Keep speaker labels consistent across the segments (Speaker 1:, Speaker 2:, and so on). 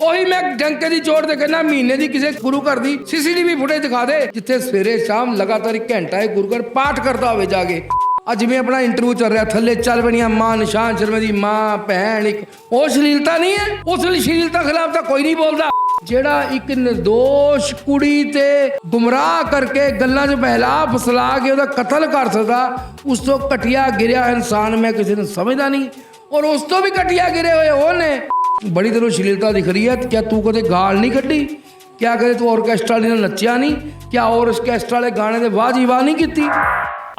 Speaker 1: ਉਹੀ ਮੈਂ ਡੰਕੇ ਦੀ ਚੋਟ ਤੇ ਕਹਿੰਦਾ, ਮਹੀਨੇ ਦੀ ਕਿਸੇ ਗੁਰੂ ਘਰ ਦੀ ਸੀਸੀਟੀਵੀ ਫੁਟੇਜ ਦਿਖਾ ਦੇ, ਜਿੱਥੇ ਸਵੇਰੇ ਸ਼ਾਮ ਲਗਾਤਾਰ ਇੱਕ ਘੰਟਾ ਇਹ ਗੁਰੂ ਘਰ ਪਾਠ ਕਰਦਾ ਹੋਵੇ ਜਾ ਕੇ। ਅੱਜ ਜਿਵੇਂ ਆਪਣਾ ਇੰਟਰਵਿਊ ਚੱਲ ਰਿਹਾ, ਥੱਲੇ ਚੱਲ ਬਣੀਆਂ ਮਾਂ ਨਿਸ਼ਾਨ ਸ਼ਰਮੇ ਦੀ ਮਾਂ, ਭੈਣ ਇੱਕ, ਉਹ ਸ਼ਲੀਲਤਾ ਨਹੀਂ ਹੈ, ਉਸ ਸ਼ਲੀਲਤਾ ਖਿਲਾਫ ਤਾਂ ਕੋਈ ਨਹੀਂ ਬੋਲਦਾ। ਜਿਹੜਾ ਇੱਕ નિર્ਦੋਸ਼ ਕੁੜੀ ਤੇ ਗੁੰਮਰਾਹ ਕਰਕੇ ਗੱਲਾਂ 'ਚ ਬਹਿਲਾ, ਫਸਲਾ ਕੇ ਉਹਦਾ ਕਤਲ ਕਰ ਸਕਦਾ, ਉਸ ਤੋਂ ਘਟਿਆ ਗਿਰਿਆ ਇਨਸਾਨ ਮੈਂ ਕਿਸੇ ਨੂੰ ਸਮਝਦਾ ਨਹੀਂ। ਔਰ ਉਸ ਤੋਂ ਵੀ ਘਟਿਆ ਗਿਰੇ ਹੋਏ ਉਹ ਨੇ ਬੜੀ ਤੈਨੂੰ ਸ਼ਲੀਲਤਾ ਦਿਖ ਰਹੀ ਹੈ ਕਿਆ ਤੂੰ ਕਦੇ ਗਾਲ ਨਹੀਂ ਕੱਢੀ? ਕਿਆ ਕਦੇ ਤੂੰ ਆਰਕੈਸਟਰਾ ਨਾਲ ਨੱਚਿਆ ਨਹੀਂ? ਕਿਆ ਔਰ ਆਰਕੈਸਟਰਾ ਵਾਲੇ ਗਾਣੇ ਦੇ ਵਾਹ ਜੀ ਵਾਹ ਨਹੀਂ ਕੀਤੀ?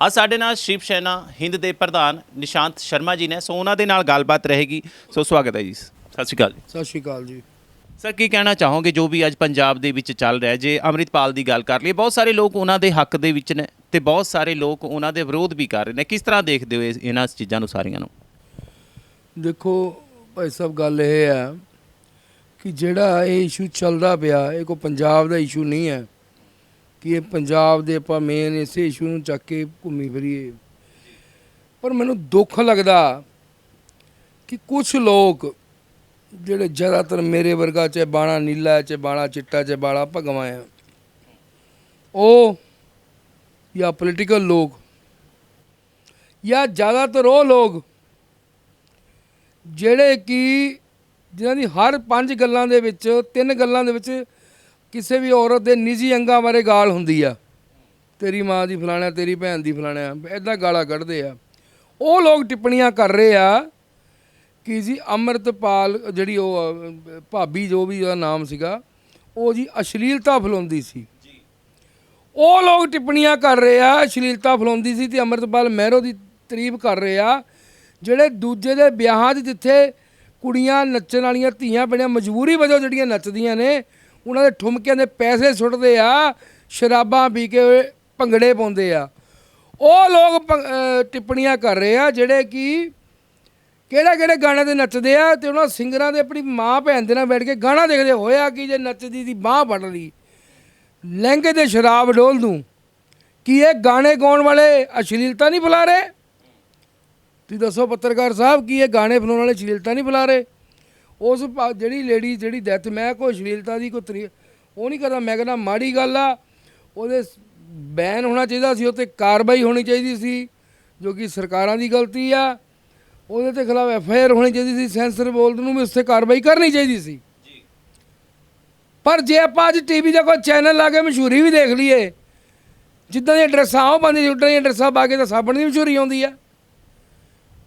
Speaker 2: ਅੱਜ ਸਾਡੇ ਨਾਲ ਸ਼ਿਵ ਸੈਨਾ ਹਿੰਦ ਦੇ ਪ੍ਰਧਾਨ ਨਿਸ਼ਾਂਤ ਸ਼ਰਮਾ ਜੀ ਨੇ ਸੋ ਉਹਨਾਂ ਦੇ ਨਾਲ ਗੱਲਬਾਤ ਰਹੇਗੀ। ਸੋ ਸਵਾਗਤ ਹੈ ਜੀ। ਸਤਿ ਸ਼੍ਰੀ ਅਕਾਲ ਜੀ।
Speaker 1: ਸਤਿ ਸ਼੍ਰੀ ਅਕਾਲ ਜੀ।
Speaker 2: ਸਰ ਕੀ ਕਹਿਣਾ ਚਾਹੋਗੇ? ਜੋ ਵੀ ਅੱਜ ਪੰਜਾਬ ਦੇ ਵਿੱਚ ਚੱਲ ਰਿਹਾ? ਜੇ ਅੰਮ੍ਰਿਤਪਾਲ ਦੀ ਗੱਲ ਕਰ ਲਈਏ ਬਹੁਤ ਸਾਰੇ ਲੋਕ ਉਹਨਾਂ ਦੇ ਹੱਕ ਦੇ ਵਿੱਚ ਨੇ ਤੇ ਬਹੁਤ ਸਾਰੇ ਲੋਕ ਉਹਨਾਂ ਦੇ ਵਿਰੋਧ ਵੀ ਕਰ ਰਹੇ ਨੇ। ਕਿਸ ਤਰ੍ਹਾਂ ਦੇਖਦੇ ਹੋ ਇਹ- ਇਹਨਾਂ ਚੀਜ਼ਾਂ ਨੂੰ ਸਾਰੀਆਂ ਨੂੰ?
Speaker 1: ਦੇਖੋ ਭਾਈ ਸਾਹਿਬ, ਗੱਲ ਇਹ ਹੈ ਕਿ ਜਿਹੜਾ ਇਹ ਇਸ਼ੂ ਚੱਲਦਾ ਪਿਆ, ਇਹ ਕੋਈ ਪੰਜਾਬ ਦਾ ਇਸ਼ੂ ਨਹੀਂ ਹੈ ਕਿ ਇਹ ਪੰਜਾਬ ਦੇ ਆਪਾਂ ਮੇਨ ਇਸੇ ਇਸ਼ੂ ਨੂੰ ਚੱਕ ਕੇ ਘੁੰਮੀ ਫਿਰੀਏ। ਪਰ ਮੈਨੂੰ ਦੁੱਖ ਲੱਗਦਾ ਕਿ ਕੁਝ ਲੋਕ ਜਿਹੜੇ ਜ਼ਿਆਦਾਤਰ ਮੇਰੇ ਵਰਗਾ ਚ ਬਾਣਾ ਨੀਲਾ ਚ ਬਾਣਾ ਚਿੱਟਾ ਚ ਬਾਣਾ ਭਗਵਾ ਆ ਉਹ ਜਾਂ ਪੋਲੀਟੀਕਲ ਲੋਕ ਜਾਂ ਜ਼ਿਆਦਾਤਰ ਉਹ ਲੋਕ ਜਿਹੜੇ ਕਿ ਜਿਨ੍ਹਾਂ ਦੀ ਹਰ ਪੰਜ ਗੱਲਾਂ ਦੇ ਵਿੱਚ, ਤਿੰਨ ਗੱਲਾਂ ਦੇ ਵਿੱਚ ਕਿਸੇ ਵੀ ਔਰਤ ਦੇ ਨਿੱਜੀ ਅੰਗਾਂ ਬਾਰੇ ਗਾਲ ਹੁੰਦੀ ਆ। ਤੇਰੀ ਮਾਂ ਦੀ ਫਲਾਣਾ ਤੇਰੀ ਭੈਣ ਦੀ ਫਲਾਣਾ ਐਦਾਂ ਗਾਲਾਂ ਕੱਢਦੇ ਆ। ਉਹ ਲੋਕ ਟਿੱਪਣੀਆਂ ਕਰ ਰਹੇ ਆ ਕਿ ਜੀ ਅੰਮ੍ਰਿਤਪਾਲ ਜਿਹੜੀ ਉਹ, ਭਾਬੀ ਜੋ ਵੀ ਉਹਦਾ ਨਾਮ ਸੀਗਾ, ਉਹ ਜੀ ਅਸ਼ਲੀਲਤਾ ਫੈਲਾਉਂਦੀ ਸੀ। ਉਹ ਲੋਕ ਟਿੱਪਣੀਆਂ ਕਰ ਰਹੇ ਆ, ਅਸ਼ਲੀਲਤਾ ਫੈਲਾਉਂਦੀ ਸੀ ਤੇ ਅੰਮ੍ਰਿਤਪਾਲ ਮਹਿਰੋ ਦੀ ਤਾਰੀਫ ਕਰ ਰਹੇ ਆ ਜਿਹੜੇ ਦੂਜੇ ਦੇ ਵਿਆਹਾਂ 'ਚ ਜਿੱਥੇ ਕੁੜੀਆਂ ਨੱਚਣ ਵਾਲੀਆਂ ਧੀਆਂ ਬੜੀਆਂ ਮਜਬੂਰੀ ਵਜੋਂ ਜਿਹੜੀਆਂ ਨੱਚਦੀਆਂ ਨੇ, ਉਹਨਾਂ ਦੇ ਠੁਮਕਿਆਂ ਦੇ ਪੈਸੇ ਸੁੱਟਦੇ ਆ, ਸ਼ਰਾਬਾਂ ਪੀ ਕੇ ਭੰਗੜੇ ਪਾਉਂਦੇ ਆ। ਉਹ ਲੋਕ ਭੰ- ਟਿੱਪਣੀਆਂ ਕਰ ਰਹੇ ਆ ਜਿਹੜੇ ਕਿ ਕਿਹੜੇ ਕਿਹੜੇ ਗਾਣੇ ਤੇ ਨੱਚਦੇ ਆ ਤੇ ਉਹਨਾਂ ਸਿੰਗਰਾਂ ਦੇ ਆਪਣੀ ਮਾਂ ਭੈਣ ਦੇ ਨਾਲ ਬੈਠ ਕੇ ਗਾਣਾ ਦੇਖਦੇ ਹੋਇਆ ਕਿ ਜੇ ਨੱਚਦੀ ਦੀ ਬਾਹ ਫੜ ਲਈ। ਲਹਿੰਗੇ ਤੇ ਸ਼ਰਾਬ ਡੋਲ ਦੂੰ ਕੀ ਇਹ ਗਾਣੇ ਗਾਉਣ ਵਾਲੇ ਅਸ਼ਲੀਲਤਾ ਨਹੀਂ ਫੈਲਾ ਰਹੇ? ਤੁਸੀਂ ਦੱਸੋ ਪੱਤਰਕਾਰ ਸਾਹਿਬ ਕੀ ਇਹ ਗਾਣੇ ਬਣਾਉਣ ਵਾਲੇ ਅਸ਼ਲੀਲਤਾ ਨਹੀਂ ਫੈਲਾ ਰਹੇ? ਉਸ ਭਾ- ਜਿਹੜੀ ਲੇਡੀ ਜਿਹੜੀ ਡੈਥ ਮੈਂ ਕੋਈ ਅਸ਼ਲੀਲਤਾ ਦੀ ਕੋਈ ਤਰੀ ਉਹ ਨਹੀਂ ਕਰਦਾ। ਮੈਂ ਕਹਿੰਦਾ ਮਾੜੀ ਗੱਲ ਆ ਉਹਦੇ ਬੈਨ ਹੋਣਾ ਚਾਹੀਦਾ ਸੀ ਉਹ ਤੇ ਕਾਰਵਾਈ ਹੋਣੀ ਚਾਹੀਦੀ ਸੀ ਜੋ ਕਿ ਸਰਕਾਰਾਂ ਦੀ ਗਲਤੀ ਆ। ਉਹਦੇ ਤੇ ਖਿਲਾਫ ਐਫ ਆਈ ਆਰ ਹੋਣੀ ਚਾਹੀਦੀ ਸੀ ਸੈਂਸਰ ਬੋਲਡ ਨੂੰ ਵੀ ਉਸ ਤੇ ਕਾਰਵਾਈ ਕਰਨੀ ਚਾਹੀਦੀ ਸੀ। ਪਰ ਜੇ ਆਪਾਂ ਅੱਜ ਟੀਵੀ ਦਾ ਕੋਈ ਚੈਨਲ ਲਾ ਕੇ ਮਸ਼ਹੂਰੀ ਵੀ ਦੇਖ ਲਈਏ ਜਿੱਦਾਂ ਦੀਆਂ ਡਰੈਸਾਂ ਉਹ ਪਾਉਂਦੀ ਉਦਾਂ ਦੀਆਂ ਡਰੈਸਾਂ ਪਾ ਕੇ ਤਾਂ ਸਾਬਣ ਦੀ ਮਸ਼ਹੂਰੀ ਆਉਂਦੀ ਆ।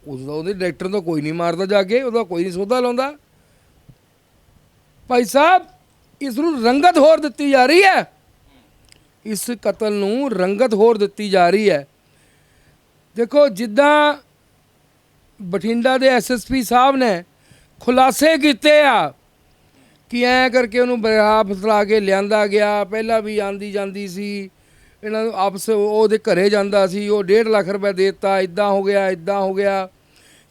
Speaker 1: ਉਸਦਾ ਉਹਦੇ ਡਾਇਰੈਕਟਰ ਤੋਂ ਕੋਈ ਨਹੀਂ ਮਾਰਦਾ ਜਾ ਕੇ, ਉਹਦਾ ਕੋਈ ਨਹੀਂ ਸੋਧਾ ਲਾਉਂਦਾ। ਭਾਈ ਸਾਹਿਬ, ਇਸ ਨੂੰ ਰੰਗਤ ਹੋਰ ਦਿੱਤੀ ਜਾ ਰਹੀ ਹੈ। ਇਸ ਕਤਲ ਨੂੰ ਰੰਗਤ ਹੋਰ ਦਿੱਤੀ ਜਾ ਰਹੀ ਹੈ। ਦੇਖੋ, ਜਿੱਦਾਂ ਬਠਿੰਡਾ ਦੇ ਐਸਐਸਪੀ ਸਾਹਿਬ ਨੇ ਖੁਲਾਸੇ ਕੀਤੇ ਆ ਕਿ ਐ ਕਰਕੇ ਉਹਨੂੰ ਬਰਾਹ ਫਸਲਾ ਕੇ ਲਿਆਂਦਾ ਗਿਆ। ਪਹਿਲਾਂ ਵੀ ਆਂਦੀ ਜਾਂਦੀ ਸੀ, ਇਹਨਾਂ ਨੂੰ ਆਪਸ ਉਹਦੇ ਘਰੇ ਜਾਂਦਾ ਸੀ, ਉਹ 1.5 ਲੱਖ ਰੁਪਏ ਦਿੱਤਾ ਇਦਾਂ ਹੋ ਗਿਆ ਇਦਾਂ ਹੋ ਗਿਆ।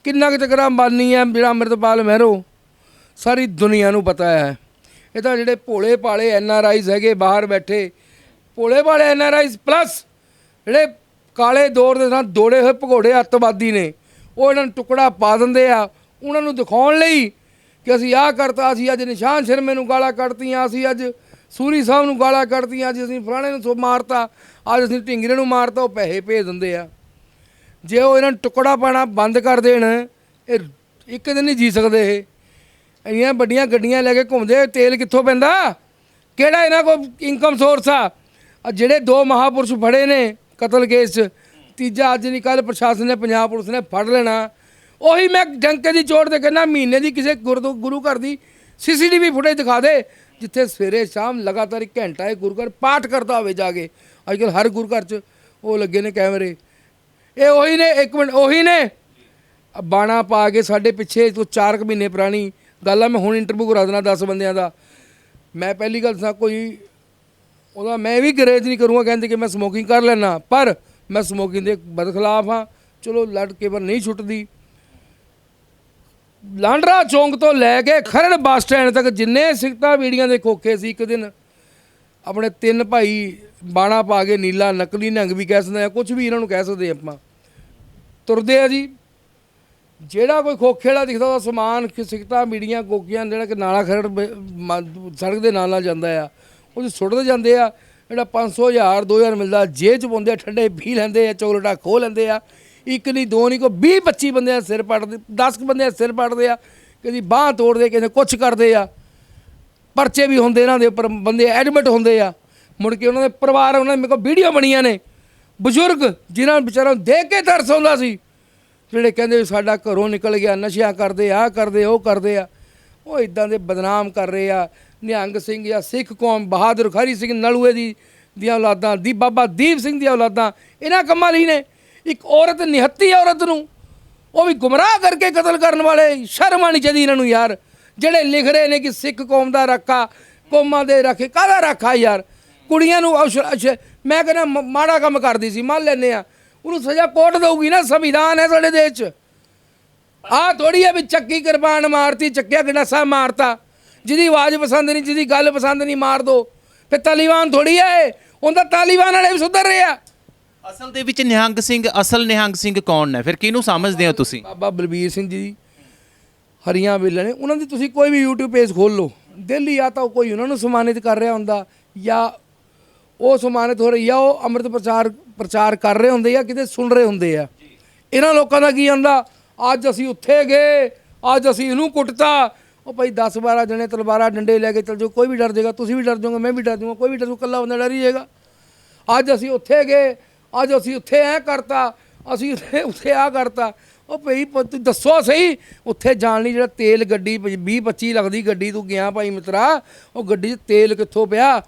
Speaker 1: ਕਿੰਨਾ ਕੁ ਚੱਕਰਾਂ ਬਾਨੀ ਹੈ, ਜਿਹੜਾ ਅੰਮ੍ਰਿਤਪਾਲ ਮਹਿਰੋ? ਸਾਰੀ ਦੁਨੀਆ ਨੂੰ ਪਤਾ ਹੈ। ਇਹ ਤਾਂ ਜਿਹੜੇ ਭੋਲੇ ਭਾਲੇ ਐਨ ਆਰ ਆਈਜ਼ ਹੈਗੇ, ਬਾਹਰ ਬੈਠੇ। ਭੋਲੇ ਭਾਲੇ ਐਨ ਆਰ ਆਈਜ਼ ਪਲੱਸ ਜਿਹੜੇ ਕਾਲੇ ਦੌਰ ਦੇ ਨਾਲ ਦੌੜੇ ਹੋਏ ਭਗੌੜੇ ਅੱਤਵਾਦੀ ਨੇ, ਉਹ ਇਹਨਾਂ ਨੂੰ ਟੁਕੜਾ ਪਾ ਦਿੰਦੇ ਆ। ਉਹਨਾਂ ਨੂੰ ਦਿਖਾਉਣ ਲਈ ਕਿ ਅਸੀਂ ਆਹ ਕਰਤਾ, ਅਸੀਂ ਅੱਜ ਨਿਸ਼ਾਨ ਸ਼ਰਮੇ ਨੂੰ ਗਾਲਾਂ ਕੱਢਤੀਆਂ, ਅਸੀਂ ਅੱਜ ਸੂਰੀ ਸਾਹਿਬ ਨੂੰ ਗਾਲਾਂ ਕੱਢਤੀਆਂ, ਅੱਜ ਅਸੀਂ ਫਲਾਣੇ ਨੂੰ ਸੋ ਮਾਰਤਾ, ਅੱਜ ਅਸੀਂ ਢਿੰਗਰੇ ਨੂੰ ਮਾਰਤਾ, ਉਹ ਪੈਸੇ ਭੇਜ ਦਿੰਦੇ ਆ। ਜੇ ਉਹ ਇਹਨਾਂ ਨੂੰ ਟੁਕੜਾ ਪਾਣਾ ਬੰਦ ਕਰ ਦੇਣ, ਇਹ ਇੱਕ ਦਿਨ ਨਹੀਂ ਜੀ ਸਕਦੇ ਇਹ। ਇੰਨੀਆਂ ਵੱਡੀਆਂ ਗੱਡੀਆਂ ਲੈ ਕੇ ਘੁੰਮਦੇ ਤੇਲ ਕਿੱਥੋਂ ਪੈਂਦਾ? ਕਿਹੜਾ ਇਹਨਾਂ ਕੋਲ ਇਨਕਮ ਸੋਰਸ ਆ? ਜਿਹੜੇ ਦੋ ਮਹਾਪੁਰਸ਼ ਫੜੇ ਨੇ ਕਤਲ ਕੇਸ 'ਚ ਤੀਜਾ ਅੱਜ ਨਹੀਂ ਕੱਲ ਪ੍ਰਸ਼ਾਸਨ ਨੇ, ਪੰਜਾਬ ਪੁਲਿਸ ਨੇ ਫੜ ਲੈਣਾ। ਉਹੀ ਮੈਂ ਡੰਕੇ ਦੀ ਚੋੜ ਤੇ ਕਹਿੰਦਾ, ਮਹੀਨੇ ਦੀ ਕਿਸੇ ਗੁਰਦੁ, ਗੁਰੂ ਘਰ ਦੀ ਸੀਸੀਟੀਵੀ ਫੁਟੇਜ ਦਿਖਾ ਦੇ, ਜਿੱਥੇ ਸਵੇਰੇ ਸ਼ਾਮ ਲਗਾਤਾਰ ਇੱਕ ਘੰਟਾ ਇਹ ਗੁਰੂ ਘਰ ਪਾਠ ਕਰਦਾ ਹੋਵੇ ਜਾ ਕੇ। ਅੱਜ ਕੱਲ ਹਰ ਗੁਰੂ ਘਰ 'ਚ ਉਹ ਲੱਗੇ ਨੇ ਕੈਮਰੇ। ਇਹ ਉਹੀ ਨੇ, ਇੱਕ ਮਿੰਟ, ਉਹੀ ਨੇ। ਬਾਣਾ ਪਾ ਕੇ ਸਾਡੇ ਪਿੱਛੇ ਤੋਂ 4 ਮਹੀਨੇ ਪੁਰਾਣੀ ਗੱਲ ਆ, ਮੈਂ ਹੁਣ ਇੰਟਰਵਿਊ ਕਰਾ ਦੇਣਾ 10 ਬੰਦਿਆਂ ਦਾ। ਮੈਂ ਪਹਿਲੀ ਗੱਲ ਸਾ ਕੋਈ ਉਹਦਾ ਮੈਂ ਵੀ ਗਰੇਜ ਨਹੀਂ ਕਰੂੰਗਾ, ਕਹਿੰਦੇ ਕਿ ਮੈਂ ਸਮੋਕਿੰਗ ਕਰ ਲੈਣਾ ਪਰ ਮੈਂ ਸਮੋਕਿੰਗ ਦੇ ਬਦਖਲਾਫ ਹਾਂ। ਚਲੋ, ਲੜ ਕੇ ਪਰ ਨਹੀਂ ਛੁੱਟਦੀ। ਲਾਂਡਰਾ ਚੌਂਕ ਤੋਂ ਲੈ ਕੇ ਖਰੜ ਬੱਸ ਸਟੈਂਡ ਤੱਕ ਜਿੰਨੇ ਸਿੱਖਤਾ ਵੀੜੀਆਂ ਦੇ ਖੋਖੇ ਸੀ, ਇੱਕ ਦਿਨ ਆਪਣੇ ਤਿੰਨ ਭਾਈ ਬਾਣਾ ਪਾ ਕੇ ਨੀਲਾ, ਨਕਲੀ, ਨੰਗ ਵੀ ਕਹਿ ਸਕਦੇ ਆ ਕੁਝ ਵੀ ਇਹਨਾਂ ਨੂੰ ਕਹਿ ਸਕਦੇ ਆਪਾਂ। ਤੁਰਦੇ ਆ ਜੀ। ਜਿਹੜਾ ਕੋਈ ਖੋਖੇ ਵਾਲਾ ਦਿਖਦਾ ਉਹ ਸਮਾਨ ਕਿ ਸਿਕਤਾ ਮੀਡੀਆਂ ਕੋਕੀਆਂ, ਜਿਹੜਾ ਕਿ ਨਾਲਾ ਖਰੜ ਸੜਕ ਦੇ ਨਾਲ ਨਾਲ ਜਾਂਦਾ ਆ, ਉਹ 'ਚ ਸੁੱਟਦੇ ਜਾਂਦੇ ਆ। ਜਿਹੜਾ 500 ਹਜ਼ਾਰ 2000 ਮਿਲਦਾ, ਜੇਬ ਚ ਪਾਉਂਦੇ ਆ, ਠੰਡੇ ਪੀ ਲੈਂਦੇ ਆ, ਚੋਕਲੇਟਾਂ ਖੋ ਲੈਂਦੇ ਆ। ਇੱਕ ਨਹੀਂ ਦੋ ਨਹੀਂ ਕੋ 20 25 ਬੰਦਿਆਂ ਆ ਸਿਰ ਪੜਦੇ 10 ਬੰਦਿਆਂ ਆ ਸਿਰ ਪੜਦੇ ਆ। ਕਦੀ ਬਾਹ ਤੋੜਦੇ ਕਿਸੇ ਕੁਛ ਕਰਦੇ ਆ। ਪਰਚੇ ਵੀ ਹੁੰਦੇ ਇਹਨਾਂ ਦੇ ਉੱਪਰ, ਬੰਦੇ ਐਡਮਿਟ ਹੁੰਦੇ ਆ। ਮੁੜ ਕੇ ਉਹਨਾਂ ਦੇ ਪਰਿਵਾਰ, ਉਹਨਾਂ ਦੇ ਮੇਰੇ ਕੋਲ ਵੀਡੀਓ ਬਣੀਆਂ ਨੇ। ਬਜ਼ੁਰਗ, ਜਿਨ੍ਹਾਂ ਨੂੰ ਵਿਚਾਰਾਂ ਨੂੰ ਦੇਖ ਕੇ ਤਰਸ ਆਉਂਦਾ ਸੀ, ਜਿਹੜੇ ਕਹਿੰਦੇ ਵੀ ਸਾਡਾ ਘਰੋਂ ਨਿਕਲ ਗਿਆ, ਨਸ਼ਿਆਂ ਕਰਦੇ ਆ ਕਰਦੇ, ਉਹ ਕਰਦੇ ਆ। ਉਹ ਇਦਾਂ ਦੇ ਬਦਨਾਮ ਕਰ ਰਹੇ ਆ। ਨਿਹੰਗ ਸਿੰਘ ਜਾਂ ਸਿੱਖ ਕੌਮ, ਬਹਾਦਰ ਖਾਰੀ ਸਿੰਘ ਨਲੂਏ ਦੀ, ਦੀਆਂ ਔਲਾਦਾਂ, ਦੀ ਬਾਬਾ ਦੀਪ ਸਿੰਘ ਦੀਆਂ ਔਲਾਦਾਂ, ਇਹਨਾਂ ਕੰਮਾਂ ਲਈ ਨੇ। ਇੱਕ ਔਰਤ, ਨਿਹੱਤੀ ਔਰਤ ਨੂੰ, ਉਹ ਵੀ ਗੁੰਮਰਾਹ ਕਰਕੇ ਕਤਲ ਕਰਨ ਵਾਲੇ, ਸ਼ਰਮ ਆਣੀ ਚਾਹੀਦੀ ਇਹਨਾਂ ਨੂੰ ਯਾਰ। ਜਿਹੜੇ ਲਿਖ ਰਹੇ ਨੇ ਕਿ ਸਿੱਖ ਕੌਮ ਦਾ ਰੱਖਾ ਕੌਮਾਂ ਦੇ ਰੱਖੇ ਕਾਹਦਾ ਰੱਖਾ ਯਾਰ? ਕੁੜੀਆਂ ਨੂੰ ਮੈਂ ਕਹਿੰਦਾ ਮਾੜਾ ਕੰਮ ਕਰਦੀ ਸੀ ਮੰਨ ਲੈਨੇ ਆ ਉਹਨੂੰ ਸਜ਼ਾ ਕੋਰਟ ਦਊਗੀ ਨਾ ਸੰਵਿਧਾਨ ਹੈ ਸਾਡੇ ਦੇਸ਼ 'ਚ। ਆ ਥੋੜੀ ਹੈ ਵੀ ਚੱਕੀ ਕਿਰਪਾਨ ਮਾਰਤੀ ਚੱਕਿਆ ਗੰਡਾਸਾ ਮਾਰਤਾ। ਜਿਹਦੀ ਆਵਾਜ਼ ਪਸੰਦ ਨਹੀਂ ਜਿਹਦੀ ਗੱਲ ਪਸੰਦ ਨਹੀਂ ਮਾਰ ਦੋ। ਫਿਰ ਤਾਲੀਬਾਨ ਥੋੜੀ ਹੈ ਉਹਦਾ ਤਾਲੀਬਾਨ ਵਾਲੇ ਵੀ ਸੁਧਰ ਰਹੇ ਆ।
Speaker 2: ਅਸਲ ਦੇ ਵਿੱਚ ਨਿਹੰਗ ਸਿੰਘ ਅਸਲ ਨਿਹੰਗ ਸਿੰਘ ਕੌਣ ਨੇ? ਫਿਰ ਕਿਹਨੂੰ ਸਮਝਦੇ ਹੋ ਤੁਸੀਂ?
Speaker 1: ਬਾਬਾ ਬਲਬੀਰ ਸਿੰਘ ਜੀ। ਹਰੀਆਂ ਵੇਲੇ ਨੇ, ਉਹਨਾਂ ਦੀ ਤੁਸੀਂ ਕੋਈ ਵੀ YouTube ਪੇਜ ਖੋਲ ਲਓ। ਦਿੱਲੀ ਆ ਤਾਂ ਕੋਈ ਉਹਨਾਂ ਨੂੰ ਸਨਮਾਨਿਤ ਕਰ ਰਿਹਾ ਹੁੰਦਾ, ਜਾਂ ਉਹ ਸਨਮਾਨਿਤ ਹੋ ਰਹੀ ਆ ਉਹ ਅੰਮ੍ਰਿਤ ਪ੍ਰਚਾਰ ਪ੍ਰਚਾਰ ਕਰ ਰਹੇ ਹੁੰਦੇ ਆ ਕਿਤੇ ਸੁਣ ਰਹੇ ਹੁੰਦੇ ਆ। ਇਹਨਾਂ ਲੋਕਾਂ ਦਾ ਕੀ ਆਂਦਾ ਅੱਜ ਅਸੀਂ ਉੱਥੇ ਗਏ, ਅੱਜ ਅਸੀਂ ਇਹਨੂੰ ਕੁੱਟਤਾ। ਉਹ ਭਾਈ 10 12 ਜਣੇ ਤਲਵਾਰਾਂ ਡੰਡੇ ਲੈ ਕੇ ਚੱਲ ਜਾਓ, ਕੋਈ ਵੀ ਡਰ ਜਾਏਗਾ, ਤੁਸੀਂ ਵੀ ਡਰ ਜਾਓਗੇ, ਮੈਂ ਵੀ ਡਰ ਜਾਊਂਗਾ, ਕੋਈ ਵੀ ਡਰ ਡਰੂ ਕੱਲਾ ਬੰਦਾ ਡਰ ਹੀ ਜਾਏਗਾ। ਅੱਜ ਅਸੀਂ ਉੱਥੇ ਗਏ, ਅੱਜ ਅਸੀਂ ਉੱਥੇ ਐ ਕਰਤਾ, ਅਸੀਂ ਉੱਥੇ ਉੱਥੇ ਆ ਕਰਤਾ। ਉਹ ਭਈ ਪੁੱਤ ਤੂੰ ਦੱਸੋ ਸਹੀ, ਉੱਥੇ ਜਾਣ ਲਈ ਜਿਹੜਾ ਤੇਲ ਗੱਡੀ 20 25 ਲੱਗਦੀ ਗੱਡੀ ਤੂੰ ਗਿਆ ਭਾਈ ਮਿੱਤਰਾ, ਉਹ ਗੱਡੀ 'ਚ ਤੇਲ ਕਿੱਥੋਂ ਪਿਆ?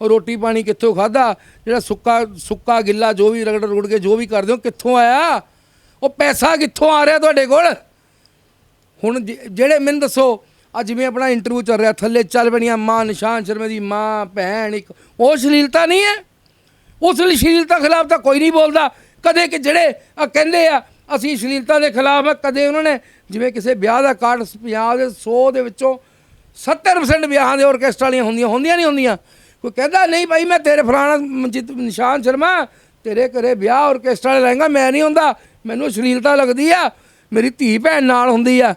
Speaker 1: ਉਹ ਰੋਟੀ ਪਾਣੀ ਕਿੱਥੋਂ ਖਾਦਾ ਜਿਹੜਾ ਸੁੱਕਾ ਸੁੱਕਾ ਗਿੱਲਾ ਜੋ ਵੀ ਰਗੜ ਰੁੜ ਕੇ ਜੋ ਵੀ ਕਰਦੇ ਹੋ, ਕਿੱਥੋਂ ਆਇਆ? ਉਹ ਪੈਸਾ ਕਿੱਥੋਂ ਆ ਰਿਹਾ ਤੁਹਾਡੇ ਕੋਲ? ਹੁਣ ਜਿ- ਜਿਹੜੇ ਮੈਨੂੰ ਦੱਸੋ ਅੱਜ ਜਿਵੇਂ ਆਪਣਾ ਇੰਟਰਵਿਊ ਚੱਲ ਰਿਹਾ, ਥੱਲੇ ਚੱਲ ਬਣੀਆਂ ਮਾਂ, ਨਿਸ਼ਾਨ ਸ਼ਰਮੇ ਦੀ ਮਾਂ, ਭੈਣ, ਇੱਕ, ਉਹ ਸ਼ਲੀਲਤਾ ਨਹੀਂ ਹੈ? ਉਸ ਅਸ਼ਲੀਲਤਾ ਖਿਲਾਫ ਤਾਂ ਕੋਈ ਨਹੀਂ ਬੋਲਦਾ। ਕਦੇ ਕਿ ਜਿਹੜੇ ਆ ਕਹਿੰਦੇ ਆ ਅਸੀਂ ਅਸ਼ਲੀਲਤਾ ਦੇ ਖਿਲਾਫ ਆ, ਕਦੇ ਉਹਨਾਂ ਨੇ ਜਿਵੇਂ ਕਿਸੇ ਵਿਆਹ ਦਾ ਕਾਰਡ 50 ਦੇ 100 ਦੇ ਵਿੱਚੋਂ 70% ਵਿਆਹਾਂ ਦੇ ਆਰਕੈਸਟਰਾ ਵਾਲੀਆਂ ਹੁੰਦੀਆਂ ਹੁੰਦੀਆਂ ਨਹੀਂ ਹੁੰਦੀਆਂ। ਕੋਈ ਕਹਿੰਦਾ, ਨਹੀਂ ਭਾਈ, ਮੈਂ ਤੇਰੇ ਫਲਾਣਾ ਮਨਜੀਤ, ਨਿਸ਼ਾਨ ਸ਼ਰਮਾ, ਤੇਰੇ ਘਰੇ ਵਿਆਹ ਆਰਕੈਸਟਰਾ ਵਾਲੇ ਲਹਿੰਗਾ ਮੈਂ ਨਹੀਂ ਹੁੰਦਾ। ਮੈਨੂੰ ਅਸ਼ਲੀਲਤਾ ਲੱਗਦੀ ਆ, ਮੇਰੀ ਧੀ ਭੈਣ ਨਾਲ ਹੁੰਦੀ ਆ।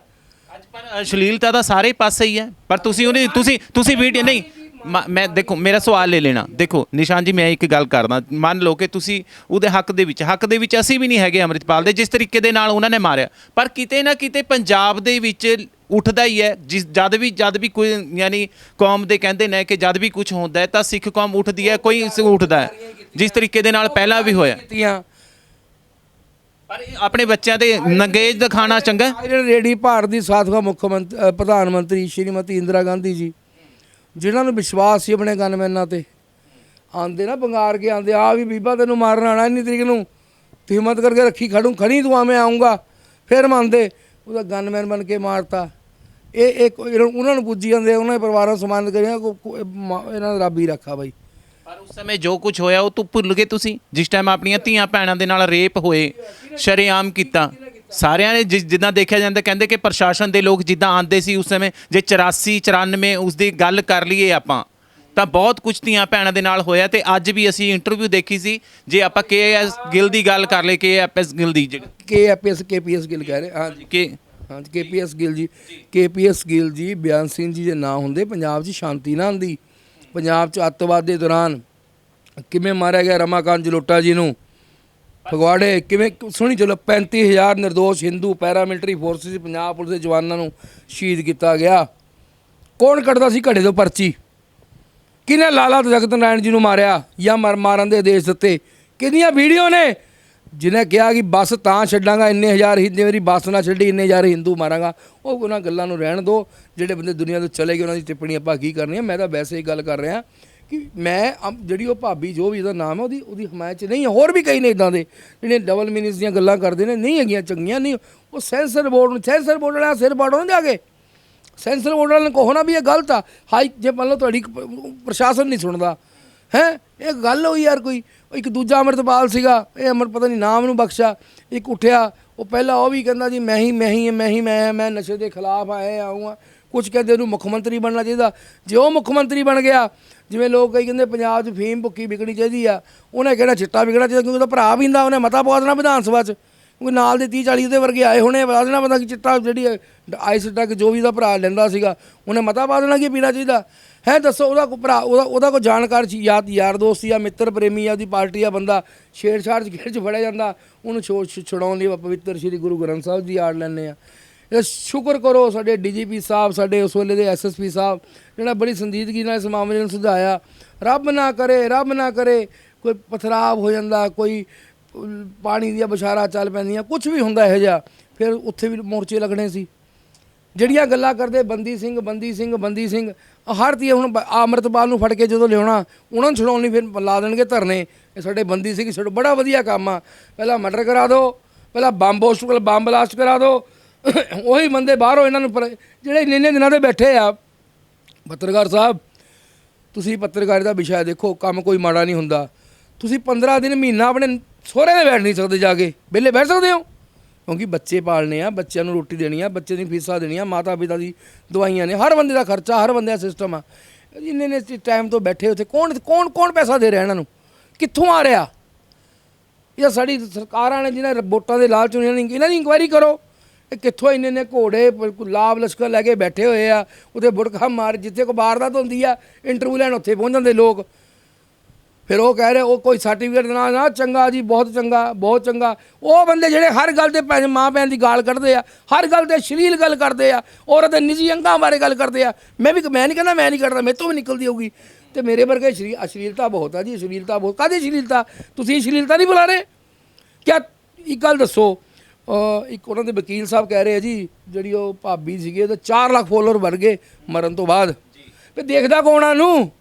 Speaker 2: ਅੱਜ ਪਰ ਅਸ਼ਲੀਲਤਾ ਦਾ ਸਾਰੇ ਪਾਸੇ ਹੀ ਹੈ ਪਰ ਤੁਸੀਂ ਉਹਨੇ ਤੁਸੀਂ ਤੁਸੀਂ ਵੀਡੀਓ ਨਹੀਂ ਮ- ਮੈਂ ਦੇਖੋ, ਮੇਰਾ ਸਵਾਲ ਲੈ ਲੈਣਾ। ਦੇਖੋ, ਨਿਸ਼ਾਨ ਜੀ, ਮੈਂ ਇੱਕ ਗੱਲ ਕਰਦਾ। ਮੰਨ ਲਓ ਕਿ ਤੁਸੀਂ ਉਹਦੇ ਹੱਕ ਦੇ ਵਿੱਚ, ਹੱਕ ਦੇ ਵਿੱਚ ਅਸੀਂ ਵੀ ਨਹੀਂ ਹੈਗੇ ਅੰਮ੍ਰਿਤਪਾਲ ਦੇ, ਜਿਸ ਤਰੀਕੇ ਦੇ ਨਾਲ ਉਹਨਾਂ ਨੇ ਮਾਰਿਆ। ਪਰ ਕਿਤੇ ਨਾ ਕਿਤੇ ਪੰਜਾਬ ਦੇ ਵਿੱਚ ਉੱਠਦਾ ਹੀ ਹੈ। ਜਿਸ, ਜਦ ਵੀ ਜਦ ਵੀ ਕੋਈ, ਯਾਨੀ ਕੌਮ ਦੇ ਕਹਿੰਦੇ ਨੇ ਕਿ ਜਦ ਵੀ ਕੁਝ ਹੁੰਦਾ ਹੈ ਤਾਂ ਸਿੱਖ ਕੌਮ ਉੱਠਦੀ ਹੈ, ਕੋਈ ਸ- ਉੱਠਦਾ ਹੈ। ਜਿਸ ਤਰੀਕੇ ਦੇ ਨਾਲ ਪਹਿਲਾਂ ਵੀ ਹੋਇਆ।
Speaker 1: ਕੀਤੀਆਂ
Speaker 2: ਪਰ ਇਹ ਆਪਣੇ ਬੱਚਿਆਂ ਦੇ ਨੰਗੇਜ ਦਿਖਾਣਾ ਚੰਗਾ ਹੈ?
Speaker 1: ਰੇਡੀ ਭਾਰਤ ਦੀ ਸਾਬਕਾ ਮੁੱਖ ਮੰਤਰੀ ਪ੍ਰਧਾਨ ਮੰਤਰੀ ਸ਼੍ਰੀਮਤੀ ਇੰਦਰਾ ਗਾਂਧੀ ਜੀ। ਜਿਨ੍ਹਾਂ ਨੂੰ ਵਿਸ਼ਵਾਸ ਸੀ ਆਪਣੇ ਗਨਮੈਨਾਂ ਤੇ। ਆਂਦੇ ਨਾ ਬੰਗਾਰ ਕੇ, ਆਂਦੇ ਆ ਵੀ ਬੀਬਾ ਤੈਨੂੰ ਮਾਰਨ ਆਣਾ ਇੰਨੀ ਤਰੀਕ ਨੂੰ। ਤੂੰ ਹਿੰਮਤ ਕਰਕੇ ਰੱਖੀ, ਖੜੂ, ਖੜੀ ਤੂੰ ਆ ਮੈਂ ਆਉਂਗਾ ਫਿਰ ਮੰਨਦੇ, ਉਹਦਾ ਗਨਮੈਨ ਬਣ ਕੇ ਮਾਰਤਾ। ਇਹ ਇੱਕ ਉਹਨਾਂ ਨੂੰ ਪੁੱਜੀ ਜਾਂਦੇ, ਉਹਨਾਂ ਦੇ ਪਰਿਵਾਰਾਂ ਨੂੰ ਸਨਮਾਨਿਤ ਕਰਿਆ ਇਹਨਾਂ ਦਾ ਰੱਬ ਹੀ ਰੱਖਾ ਬਾਈ।
Speaker 2: ਪਰ ਉਸ ਸਮੇਂ ਜੋ ਕੁਝ ਹੋਇਆ, ਉਹ ਤੂੰ ਭੁੱਲ ਗਏ ਤੁਸੀਂ? ਜਿਸ ਟਾਈਮ ਆਪਣੀਆਂ ਧੀਆਂ ਭੈਣਾਂ ਦੇ ਨਾਲ ਰੇਪ ਹੋਏ, ਸ਼ਰੇਆਮ ਕੀਤਾ। ਸਾਰਿਆਂ ਨੇ ਜਿ- ਜਿੱਦਾਂ ਦੇਖਿਆ ਜਾਂਦਾ ਕਹਿੰਦੇ ਕਿ ਪ੍ਰਸ਼ਾਸਨ ਦੇ ਲੋਕ ਜਿੱਦਾਂ ਆਂਦੇ ਸੀ ਉਸ ਸਮੇਂ ਜੇ 84 94 ਉਸ ਦੀ ਗੱਲ ਕਰ ਲਈਏ ਆਪਾਂ ਤਾਂ ਬਹੁਤ ਕੁਝ ਧੀਆਂ ਭੈਣਾਂ ਦੇ ਨਾਲ ਹੋਇਆ ਤੇ ਅੱਜ ਵੀ ਅਸੀਂ ਇੰਟਰਵਿਊ ਦੇਖੀ ਸੀ ਜੇ ਆਪਾਂ ਕੇਐਸ ਗਿੱਲ ਦੀ ਗੱਲ ਕਰ ਲਈਏ ਕੇਐਫਐਸ ਗਿੱਲ ਦੀ ਜਿਹੜੀ-
Speaker 1: ਕੇਐਪੀਐਸ ਕੇਪੀਐਸ ਗਿੱਲ ਕਹਿ ਰਹੇ ਹਾਂਜੀ।
Speaker 2: ਕਿ
Speaker 1: ਹਾਂਜੀ ਕੇਪੀਐਸ ਗਿੱਲ ਜੀ। ਕੇਪੀਐਸ ਗਿੱਲ ਜੀ ਬਿਆਨ ਸਿੰਘ ਜੀ ਦੇ ਨਾਂ ਹੁੰਦੇ ਪੰਜਾਬ 'ਚ ਸ਼ਾਂਤੀ ਨਾ ਆਉਂਦੀ ਪੰਜਾਬ 'ਚ ਅੱਤਵਾਦ ਦੇ ਦੌਰਾਨ ਕਿਵੇਂ ਮਾਰਿਆ ਗਿਆ ਰਮਾਕਾਂਤ ਜਲੋਟਾ ਜੀ ਨੂੰ? ਫਗਵਾੜੇ, ਕਿਵੇਂ ਸੁਣੀ ਚਲੋ 35000 નિર્ਦੋਸ਼ Hindu paramilitary forces Punjab police ਦੇ ਜਵਾਨਾਂ ਨੂੰ ਸ਼ਹੀਦ ਕੀਤਾ ਗਿਆ। ਕੌਣ ਕੱਢਦਾ ਸੀ ਘੜੇ ਤੋਂ ਪਰਚੀ? ਕਿਹਨੇ ਲਾਲਾ ਜਗਤ ਨਾਰਾਇਣ ਜੀ ਨੂੰ ਮਾਰਿਆ ਜਾਂ ਮਰ ਮਾਰਨ ਦੇ ਆਦੇਸ਼ ਦਿੱਤੇ? ਕਿਹਦੀਆਂ ਵੀਡੀਓ ਨੇ? ਜਿਹਨੇ ਕਿਹਾ ਕਿ ਬੱਸ ਤਾਂ ਛੱਡਾਂਗਾ, ਇੰਨੇ ਹਜ਼ਾਰ ਹਿੰਦੇ ਮੇਰੀ ਬੱਸ ਨਾ ਛੱਡੀ, ਇੰਨੇ ਹਜ਼ਾਰ ਹਿੰਦੂ ਮਾਰਾਂਗਾ। ਉਹ ਉਹਨਾਂ ਗੱਲਾਂ ਨੂੰ ਰਹਿਣ ਦਿਓ। ਜਿਹੜੇ ਬੰਦੇ ਦੁਨੀਆ ਤੋਂ ਚਲੇ ਗਏ, ਉਹਨਾਂ ਦੀ ਟਿੱਪਣੀ ਆਪਾਂ ਕੀ ਕਰਨੀ ਹੈ ਮੈਂ ਤਾਂ ਵੈਸੇ ਹੀ ਗੱਲ ਕਰ ਰਿਹਾ। ਕਿ ਮੈਂ ਅਮ- ਜਿਹੜੀ ਉਹ ਭਾਬੀ ਜੋ ਵੀ ਉਹਦਾ ਨਾਮ ਹੈ, ਉਹਦੀ ਉਹਦੀ ਹਮਾਇਤ 'ਚ ਨਹੀਂ ਹੈ। ਹੋਰ ਵੀ ਕਈ ਨੇ ਇਦਾਂ ਦੇ, ਜਿਹੜੇ ਡਬਲ ਮੀਨਿੰਗਸ ਦੀਆਂ ਗੱਲਾਂ ਕਰਦੇ ਨੇ, ਨਹੀਂ ਹੈਗੀਆਂ, ਚੰਗੀਆਂ ਨਹੀਂ। ਉਹ ਸੈਂਸਰ ਬੋਰਡ ਨੂੰ ਸੈਂਸਰ ਬੋਰਡ ਵਾਲਾ ਸਿਰ ਪਾੜੋ ਨਾ ਜਾ ਕੇ। ਸੈਂਸਰ ਬੋਰਡ ਵਾਲਿਆਂ ਨੂੰ ਕਹੋ ਨਾ ਵੀ ਇਹ ਗਲਤ ਆ। ਹਾਈ ਜੇ ਮੰਨ ਲਓ ਤੁਹਾਡੀ ਕ- ਪ੍ਰਸ਼ਾਸਨ ਨਹੀਂ ਸੁਣਦਾ। ਹੈ? ਇਹ ਗੱਲ ਹੋਈ ਯਾਰ ਕੋਈ। ਇੱਕ ਦੂਜਾ ਅੰਮ੍ਰਿਤਪਾਲ ਸੀਗਾ। ਇਹ ਅਮਰ ਪਤਾ ਨਹੀਂ ਨਾਮ ਨੂੰ ਬਖਸ਼ਾ ਇੱਕ ਉੱਠਿਆ। ਉਹ ਪਹਿਲਾਂ ਉਹ ਵੀ ਕਹਿੰਦਾ ਜੀ, ਮੈਂ ਹੀ ਮੈਂ ਹੀ ਮੈਂ ਹੀ ਮੈਂ ਮੈਂ ਨਸ਼ੇ ਦੇ ਖਿਲਾਫ ਆਏ ਆਉਂਗਾ ਕੁਝ ਕਹਿੰਦੇ ਉਹਨੂੰ ਮੁੱਖ ਮੰਤਰੀ ਬਣਨਾ ਚਾਹੀਦਾ। ਜੇ ਉਹ ਮੁੱਖ ਮੰਤਰੀ ਬਣ ਗਿਆ ਜਿਵੇਂ ਲੋਕ ਕਈ ਕਹਿੰਦੇ ਪੰਜਾਬ 'ਚ ਫੀਮ ਭੁੱਕੀ ਵਿਕਣੀ ਚਾਹੀਦੀ ਆ, ਉਹਨੇ ਕਿਹੜਾ ਚਿੱਟਾ ਵਿਕਣਾ ਚਾਹੀਦਾ ਕਿਉਂਕਿ ਉਹਦਾ ਭਰਾ ਪੀਂਦਾ ਉਹਨੇ ਮਤਾ ਪਵਾ ਦੇਣਾ ਵਿਧਾਨ ਸਭਾ 'ਚ। ਕਿਉਂਕਿ ਨਾਲ ਦੇ 30 40 ਦੇ ਵਰਗੇ ਆਏ ਹੋਣੇ ਬਤਾ ਦੇਣਾ ਬੰਦਾ ਕਿ ਚਿੱਟਾ ਜਿਹੜੀ ਆਈਸ ਟੈਕ ਜੋ ਵੀ ਦਾ ਭਰਾ ਲੈਂਦਾ ਸੀਗਾ, ਉਹਨੇ ਮਤਾ ਪਾ ਦੇਣਾ ਕਿ ਪੀਣਾ ਚਾਹੀਦਾ। ਹੈ ਦੱਸੋ ਉਹਦਾ ਕੋਈ ਭਰਾ, ਉਹਦਾ ਉਹਦਾ ਕੋਈ ਜਾਣਕਾਰ ਸੀ ਯਾਦ ਯਾਰ ਦੋਸਤ ਜਾਂ ਮਿੱਤਰ ਪ੍ਰੇਮੀ ਆ ਉਹਦੀ ਪਾਰਟੀ ਆ ਬੰਦਾ ਛੇੜਛਾੜ ਚ ਖੇਡ ਚ ਫੜਿਆ ਜਾਂਦਾ, ਉਹਨੂੰ ਛੋੜ ਛੁਡਾਉਣ ਲਈ ਪਵਿੱਤਰ ਸ੍ਰੀ ਗੁਰੂ ਗ੍ਰੰਥ ਸਾਹਿਬ ਦੀ ਆੜ ਲੈਂਦੇ ਆ ਇਹ ਸ਼ੁਕਰ ਕਰੋ ਸਾਡੇ ਡੀਜੀਪੀ ਸਾਹਿਬ, ਸਾਡੇ ਉਸ ਵੇਲੇ ਦੇ ਐਸਐਸਪੀ ਸਾਹਿਬ, ਜਿਹੜਾ ਬੜੀ ਸੰਦੀਦਗੀ ਨਾਲ ਇਸ ਮਾਮਲੇ ਨੂੰ ਸੁਝਾਇਆ। ਰੱਬ ਨਾ ਕਰੇ, ਰੱਬ ਨਾ ਕਰੇ, ਕੋਈ ਪਥਰਾਵ ਹੋ ਜਾਂਦਾ, ਕੋਈ ਪਾਣੀ ਦੀਆਂ ਬਸ਼ਾਰਾਂ ਚੱਲ ਪੈਂਦੀਆਂ ਕੁਝ ਵੀ ਹੁੰਦਾ ਇਹੋ ਜਿਹਾ, ਫਿਰ ਉੱਥੇ ਵੀ ਮੋਰਚੇ ਲੱਗਣੇ ਸੀ। ਜਿਹੜੀਆਂ ਗੱਲਾਂ ਕਰਦੇ, ਬੰਦੀ ਸਿੰਘ ਬੰਦੀ ਸਿੰਘ ਬੰਦੀ ਸਿੰਘ, ਹਰ ਤੀ ਹੁਣ ਬ- ਅੰਮ੍ਰਿਤਪਾਲ ਨੂੰ ਫੜ ਕੇ ਜਦੋਂ ਲਿਆਉਣਾ, ਉਹਨਾਂ ਨੂੰ ਛੁਡਾਉਣ ਲਈ ਫਿਰ ਲਾ ਦੇਣਗੇ ਧਰਨੇ। ਇਹ ਸਾਡੇ ਬੰਦੀ ਸਿੰਘ ਛੱਡੋ ਬੜਾ ਵਧੀਆ ਕੰਮ ਆ। ਪਹਿਲਾਂ ਮਰਡਰ ਕਰਾ ਦਿਓ, ਪਹਿਲਾਂ ਬੰਬ ਹੋਸਟਲ ਬੰਬ ਬਲਾਸਟ ਕਰਾ ਦਿਓ ਉਹੀ ਬੰਦੇ ਬਾਹਰੋਂ ਇਹਨਾਂ ਨੂੰ ਪਰ- ਜਿਹੜੇ ਇੰਨੇ ਇੰਨੇ ਦਿਨਾਂ ਦੇ ਬੈਠੇ ਆ, ਪੱਤਰਕਾਰ ਸਾਹਿਬ, ਤੁਸੀਂ ਪੱਤਰਕਾਰੀ ਦਾ ਵਿਸ਼ਾ ਦੇਖੋ, ਕੰਮ ਕੋਈ ਮਾੜਾ ਨਹੀਂ ਹੁੰਦਾ। ਤੁਸੀਂ 15 ਦਿਨ ਮਹੀਨਾ ਆਪਣੇ ਸਹੁਰੇ ਦੇ ਬੈਠ ਨਹੀਂ ਸਕਦੇ ਜਾ ਕੇ, ਵਿਹਲੇ ਬੈਠ ਸਕਦੇ ਹੋ? ਕਿਉਂਕਿ ਬੱਚੇ ਪਾਲਨੇ ਆ, ਬੱਚਿਆਂ ਨੂੰ ਰੋਟੀ ਦੇਣੀ ਆ ਬੱਚੇ ਦੀ ਫੀਸਾਂ ਦੇਣੀਆਂ ਮਾਤਾ ਪਿਤਾ ਦੀ ਦਵਾਈਆਂ ਨੇ, ਹਰ ਬੰਦੇ ਦਾ ਖਰਚਾ, ਹਰ ਬੰਦੇ ਦਾ ਸਿਸਟਮ ਆ। ਇੰਨੇ ਨੇ ਟਾਈਮ ਤੋਂ ਬੈਠੇ ਉੱਥੇ, ਕੌਣ ਕੌਣ ਕੌਣ ਪੈਸਾ ਦੇ ਰਿਹਾ ਇਹਨਾਂ ਨੂੰ? ਕਿੱਥੋਂ ਆ ਰਿਹਾ? ਇਹ ਸਾਡੀ ਸਰਕਾਰਾਂ ਨੇ ਜਿਹਨਾਂ ਵੋਟਾਂ ਦੇ ਲਾਲਚ ਨੂੰ ਇਹਨਾਂ ਦੀ ਇਨਕੁਆਇਰੀ ਕਰੋ। ਇਹ ਕਿੱਥੋਂ ਇੰਨੇ ਨੇ ਘੋੜੇ ਪ- ਲਾਭ ਲਸ਼ਕਰ ਲੈ ਕੇ ਬੈਠੇ ਹੋਏ ਆ। ਉਹਦੇ ਬੁੜਕਾ ਮਾਰ, ਜਿੱਥੇ ਕੋ ਵਾਰਦਾਤ ਹੁੰਦੀ ਆ, ਇੰਟਰਵਿਊ ਲੈਣ ਉੱਥੇ ਪਹੁੰਚ ਜਾਂਦੇ ਲੋਕ। ਫਿਰ ਉਹ ਕਹਿ ਰਹੇ, ਉਹ ਕੋਈ ਸਰਟੀਫਿਕੇਟ ਨਾ ਨਾ, ਚੰਗਾ ਜੀ, ਬਹੁਤ ਚੰਗਾ ਬਹੁਤ ਚੰਗਾ। ਉਹ ਬੰਦੇ ਜਿਹੜੇ ਹਰ ਗੱਲ ਤੇ ਭੈਣ, ਮਾਂ ਭੈਣ ਦੀ ਗਾਲ ਕੱਢਦੇ ਆ, ਹਰ ਗੱਲ ਤੇ ਸ਼ਲੀਲ ਗੱਲ ਕਰਦੇ ਆ, ਔਰਤ ਦੇ ਨਿੱਜੀ ਅੰਗਾਂ ਬਾਰੇ ਗੱਲ ਕਰਦੇ ਆ। ਮੈਂ ਵੀ, ਮੈਂ ਨਹੀਂ ਕਹਿੰਦਾ ਮੈਂ ਨਹੀਂ ਕਰਦਾ, ਮੇਰੇ ਤੋਂ ਵੀ ਨਿਕਲਦੀ ਹੋਊਗੀ। ਤੇ ਮੇਰੇ ਵਰਗੇ ਸ਼ਰੀ ਅਸ਼ਲੀਲਤਾ ਬਹੁਤ ਆ ਜੀ, ਅਸ਼ਲੀਲਤਾ ਬਹੁਤ ਕਾਦੀ ਅਸ਼ਲੀਲਤਾ? ਤੁਸੀਂ ਅਸ਼ਲੀਲਤਾ ਨਹੀਂ ਬੁਲਾ ਰਹੇ? ਕਿਆ, ਇੱਕ ਗੱਲ ਦੱਸੋ ਇੱਕ ਉਹਨਾਂ ਦੇ ਵਕੀਲ ਸਾਹਿਬ ਕਹਿ ਰਹੇ ਆ ਜੀ ਜਿਹੜੀ ਉਹ ਭਾਬੀ ਸੀਗੇ ਉਹਦੇ 4 ਲੱਖ ਫੋਲੋਅਰ ਵਰ ਗਏ ਮਰਨ ਤੋਂ ਬਾਅਦ। ਤੇ ਦੇਖਦਾ ਕੌਣ ਆ ਨੂੰ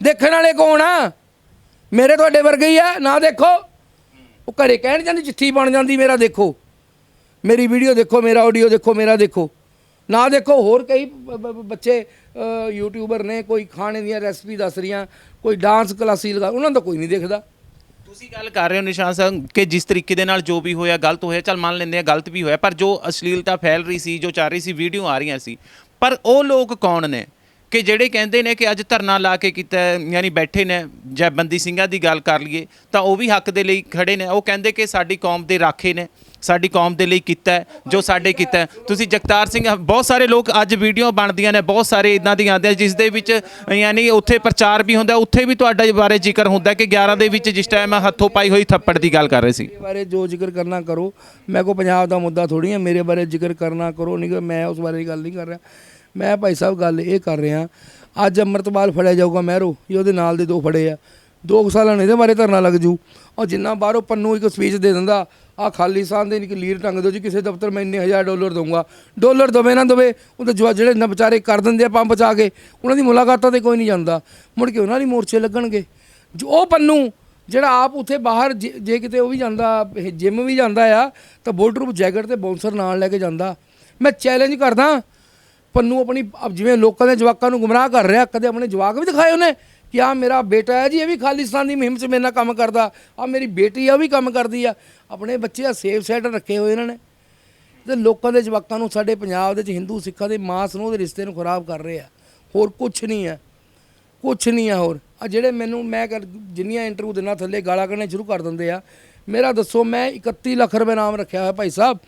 Speaker 1: ਦੇਖਣ ਵਾਲੇ ਕੌਣ ਆ? ਮੇਰੇ ਤੁਹਾਡੇ ਵਰਗੇ ਹੀ ਆ ਨਾ ਦੇਖੋ। ਉਹ ਘਰੇ ਕਹਿਣ ਜਾਂਦੀ ਚਿੱਠੀ ਬਣ ਜਾਂਦੀ ਮੇਰਾ ਦੇਖੋ। ਮੇਰੀ ਵੀਡੀਓ ਦੇਖੋ ਮੇਰਾ ਆਡੀਓ ਦੇਖੋ ਮੇਰਾ ਦੇਖੋ। ਨਾ ਦੇਖੋ ਹੋਰ ਕਈ ਬੱਚੇ ਯੂਟਿਊਬਰ ਨੇ ਕੋਈ ਖਾਣੇ ਦੀਆਂ ਰੈਸਪੀ ਦੱਸ ਰਹੀਆਂ ਕੋਈ ਡਾਂਸ ਕਲਾਸੀ ਲਗਾ ਉਹਨਾਂ ਦਾ ਕੋਈ ਨਹੀਂ ਦੇਖਦਾ।
Speaker 2: ਤੁਸੀਂ ਗੱਲ ਕਰ ਰਹੇ ਹੋ ਨਿਸ਼ਾਨ ਸਾਹਿਬ ਕਿ ਜਿਸ ਤਰੀਕੇ ਦੇ ਨਾਲ ਜੋ ਵੀ ਹੋਇਆ, ਗਲਤ ਹੋਇਆ, ਚੱਲ ਮੰਨ ਲੈਂਦੇ ਆ ਗਲਤ ਵੀ ਹੋਇਆ, ਪਰ ਜੋ ਅਸ਼ਲੀਲਤਾ ਫੈਲ ਰਹੀ ਸੀ, ਜੋ ਚੱਲ ਰਹੀ ਸੀ, ਵੀਡੀਓ ਆ ਰਹੀਆਂ ਸੀ। ਪਰ ਉਹ ਲੋਕ ਕੌਣ ਨੇ ਕਿ ਜਿਹੜੇ ਕਹਿੰਦੇ ਨੇ ਕਿ ਅੱਜ ਧਰਨਾ ਲਾ ਕੇ ਕੀਤਾ ਯਾਨੀ ਬੈਠੇ ਨੇ ਜਾਂ ਬੰਦੀ ਸਿੰਘਾਂ ਦੀ ਗੱਲ ਕਰ ਲਈਏ, ਤਾਂ ਉਹ ਵੀ ਹੱਕ ਦੇ ਲਈ ਖੜੇ ਨੇ। ਉਹ ਕਹਿੰਦੇ ਕਿ ਸਾਡੀ ਕੌਮ ਦੇ ਰਾਖੇ ਨੇ। ਸਾਡੀ ਕੌਮ ਦੇ ਲਈ ਕੀਤਾ ਜੋ ਸਾਡੇ ਕੀਤਾ ਤੁਸੀਂ ਜਗਤਾਰ ਸਿੰਘ, ਬਹੁਤ ਸਾਰੇ ਲੋਕ ਅੱਜ ਵੀਡੀਓ ਬਣਦੀਆਂ ਨੇ, ਬਹੁਤ ਸਾਰੇ ਇਦਾਂ ਦੀਆਂ ਆਉਂਦੇ ਜਿਸ ਦੇ ਵਿੱਚ, ਯਾਨੀ ਉੱਥੇ ਪ੍ਰਚਾਰ ਵੀ ਹੁੰਦਾ, ਉੱਥੇ ਵੀ ਤੁਹਾਡਾ ਬਾਰੇ ਜ਼ਿਕਰ ਹੁੰਦਾ ਕਿ 11 ਦੇ ਵਿੱਚ ਜਿਸ ਟਾਈਮ ਹੱਥੋਂ ਪਾਈ ਹੋਈ ਥੱਪੜ ਦੀ ਗੱਲ ਕਰ ਰਹੇ ਸੀ।
Speaker 1: ਬਾਰੇ ਜੋ ਜ਼ਿਕਰ ਕਰਨਾ ਕਰੋ ਮੈਂ ਕੋ ਪੰਜਾਬ ਦਾ ਮੁੱਦਾ ਥੋੜੀ ਹੈ, ਮੇਰੇ ਬਾਰੇ ਜ਼ਿਕਰ ਕਰਨਾ ਕਰੋ, ਨਹੀਂ ਕਿ ਮੈਂ ਉਸ ਬਾਰੇ ਗੱਲ ਨਹੀਂ ਕਰ ਰਿਹਾ। ਮੈਂ ਭਾਈ ਸਾਹਿਬ ਗੱਲ ਇਹ ਕਰ ਰਿਹਾ, ਅੱਜ ਅੰਮ੍ਰਿਤਪਾਲ ਫੜਿਆ ਜਾਊਗਾ ਮਹਿਰੋ ਇਹ ਉਹਦੇ ਨਾਲ ਦੇ ਦੋ ਫੜੇ ਆ। ਦੋ ਕੁ ਸਾਲਾਂ ਨੂੰ ਇਹਦੇ ਬਾਰੇ ਧਰਨਾ ਲੱਗ ਜੂ। ਔਰ ਜਿੰਨਾ ਬਾਹਰੋਂ ਪੰਨੂ ਇੱਕ ਸਪੀਚ ਦੇ ਦਿੰਦਾ ਆ ਖਾਲਿਸਤਾਨ ਸਾਹ ਦੇ ਇੱਕ ਲੀਰ ਟੰਗ ਦਿਓ ਜੀ, ਕਿਸੇ ਦਫ਼ਤਰ ਮੈਂ ਇੰਨੇ ਹਜ਼ਾਰ ਡਾਲਰ ਦਊਂਗਾ। ਡਾਲਰ ਦਵੇ ਨਾ ਦਵੇ ਉਹਦੇ ਜਵਾ ਜਿਹੜੇ ਨਾ ਵਿਚਾਰੇ ਕਰ ਦਿੰਦੇ ਆ ਪੰਪ ਚਾ ਕੇ, ਉਹਨਾਂ ਦੀ ਮੁਲਾਕਾਤਾਂ ਤੇ ਕੋਈ ਨਹੀਂ ਜਾਂਦਾ। ਮੁੜ ਕੇ ਉਹਨਾਂ ਦੀ ਮੋਰਚੇ ਲੱਗਣਗੇ। ਜੋ ਉਹ ਪੰਨੂ, ਜਿਹੜਾ ਆਪ ਉੱਥੇ ਬਾਹਰ ਜੇ ਜੇ ਕਿਤੇ ਉਹ ਵੀ ਜਾਂਦਾ ਜਿਮ ਵੀ ਜਾਂਦਾ ਆ, ਤਾਂ ਬੋਲਟ ਰੂਪ ਜੈਕਟ ਤੇ ਬਾਉਂਸਰ ਨਾਲ ਲੈ ਕੇ ਜਾਂਦਾ। ਮੈਂ ਚੈਲੰਜ ਕਰਦਾ, ਪੰਨੂ ਆਪਣੀ ਜਿਵੇਂ ਲੋਕਾਂ ਦੇ ਜਵਾਕਾਂ ਨੂੰ ਗੁੰਮਰਾਹ ਕਰ ਰਿਹਾ, ਕਦੇ ਆਪਣੇ ਜਵਾਕ ਵੀ ਦਿਖਾਏ ਉਹਨੇ? ਕਿ ਆ ਮੇਰਾ ਬੇਟਾ ਹੈ ਜੀ, ਇਹ ਵੀ ਖਾਲਿਸਤਾਨ ਦੀ ਮੁਹਿੰਮ 'ਚ ਮੇਰੇ ਨਾਲ ਕੰਮ ਕਰਦਾ। ਆ ਮੇਰੀ ਬੇਟੀ ਆ, ਉਹ ਵੀ ਕੰਮ ਕਰਦੀ ਆ। ਆਪਣੇ ਬੱਚੇ ਆ, ਸੇਫ ਸਾਈਡ ਰੱਖੇ ਹੋਏ ਇਹਨਾਂ ਨੇ। ਤੇ ਲੋਕਾਂ ਦੇ ਜਵਾਕਾਂ ਨੂੰ ਸਾਡੇ ਪੰਜਾਬ ਦੇ ਵਿੱਚ ਹਿੰਦੂ ਸਿੱਖਾਂ ਦੇ ਮਾਸ ਨੂੰ, ਉਹਦੇ ਰਿਸ਼ਤੇ ਨੂੰ ਖਰਾਬ ਕਰ ਰਹੇ ਆ। ਹੋਰ ਕੁਝ ਨਹੀਂ ਹੈ ਕੁਛ ਨਹੀਂ ਹੈ ਹੋਰ। ਆ ਜਿਹੜੇ ਮੈਨੂੰ, ਮੈਂ ਜਿੰਨੀਆਂ ਇੰਟਰਵਿਊ ਦਿਨਾਂ ਥੱਲੇ ਗਾਲਾਂ ਕੱਢਣੇ ਸ਼ੁਰੂ ਕਰ ਦਿੰਦੇ ਆ, ਮੇਰਾ ਦੱਸੋ, ਮੈਂ 31 ਲੱਖ ਰੁਪਏ ਨਾਮ ਰੱਖਿਆ ਹੋਇਆ ਭਾਈ ਸਾਹਿਬ।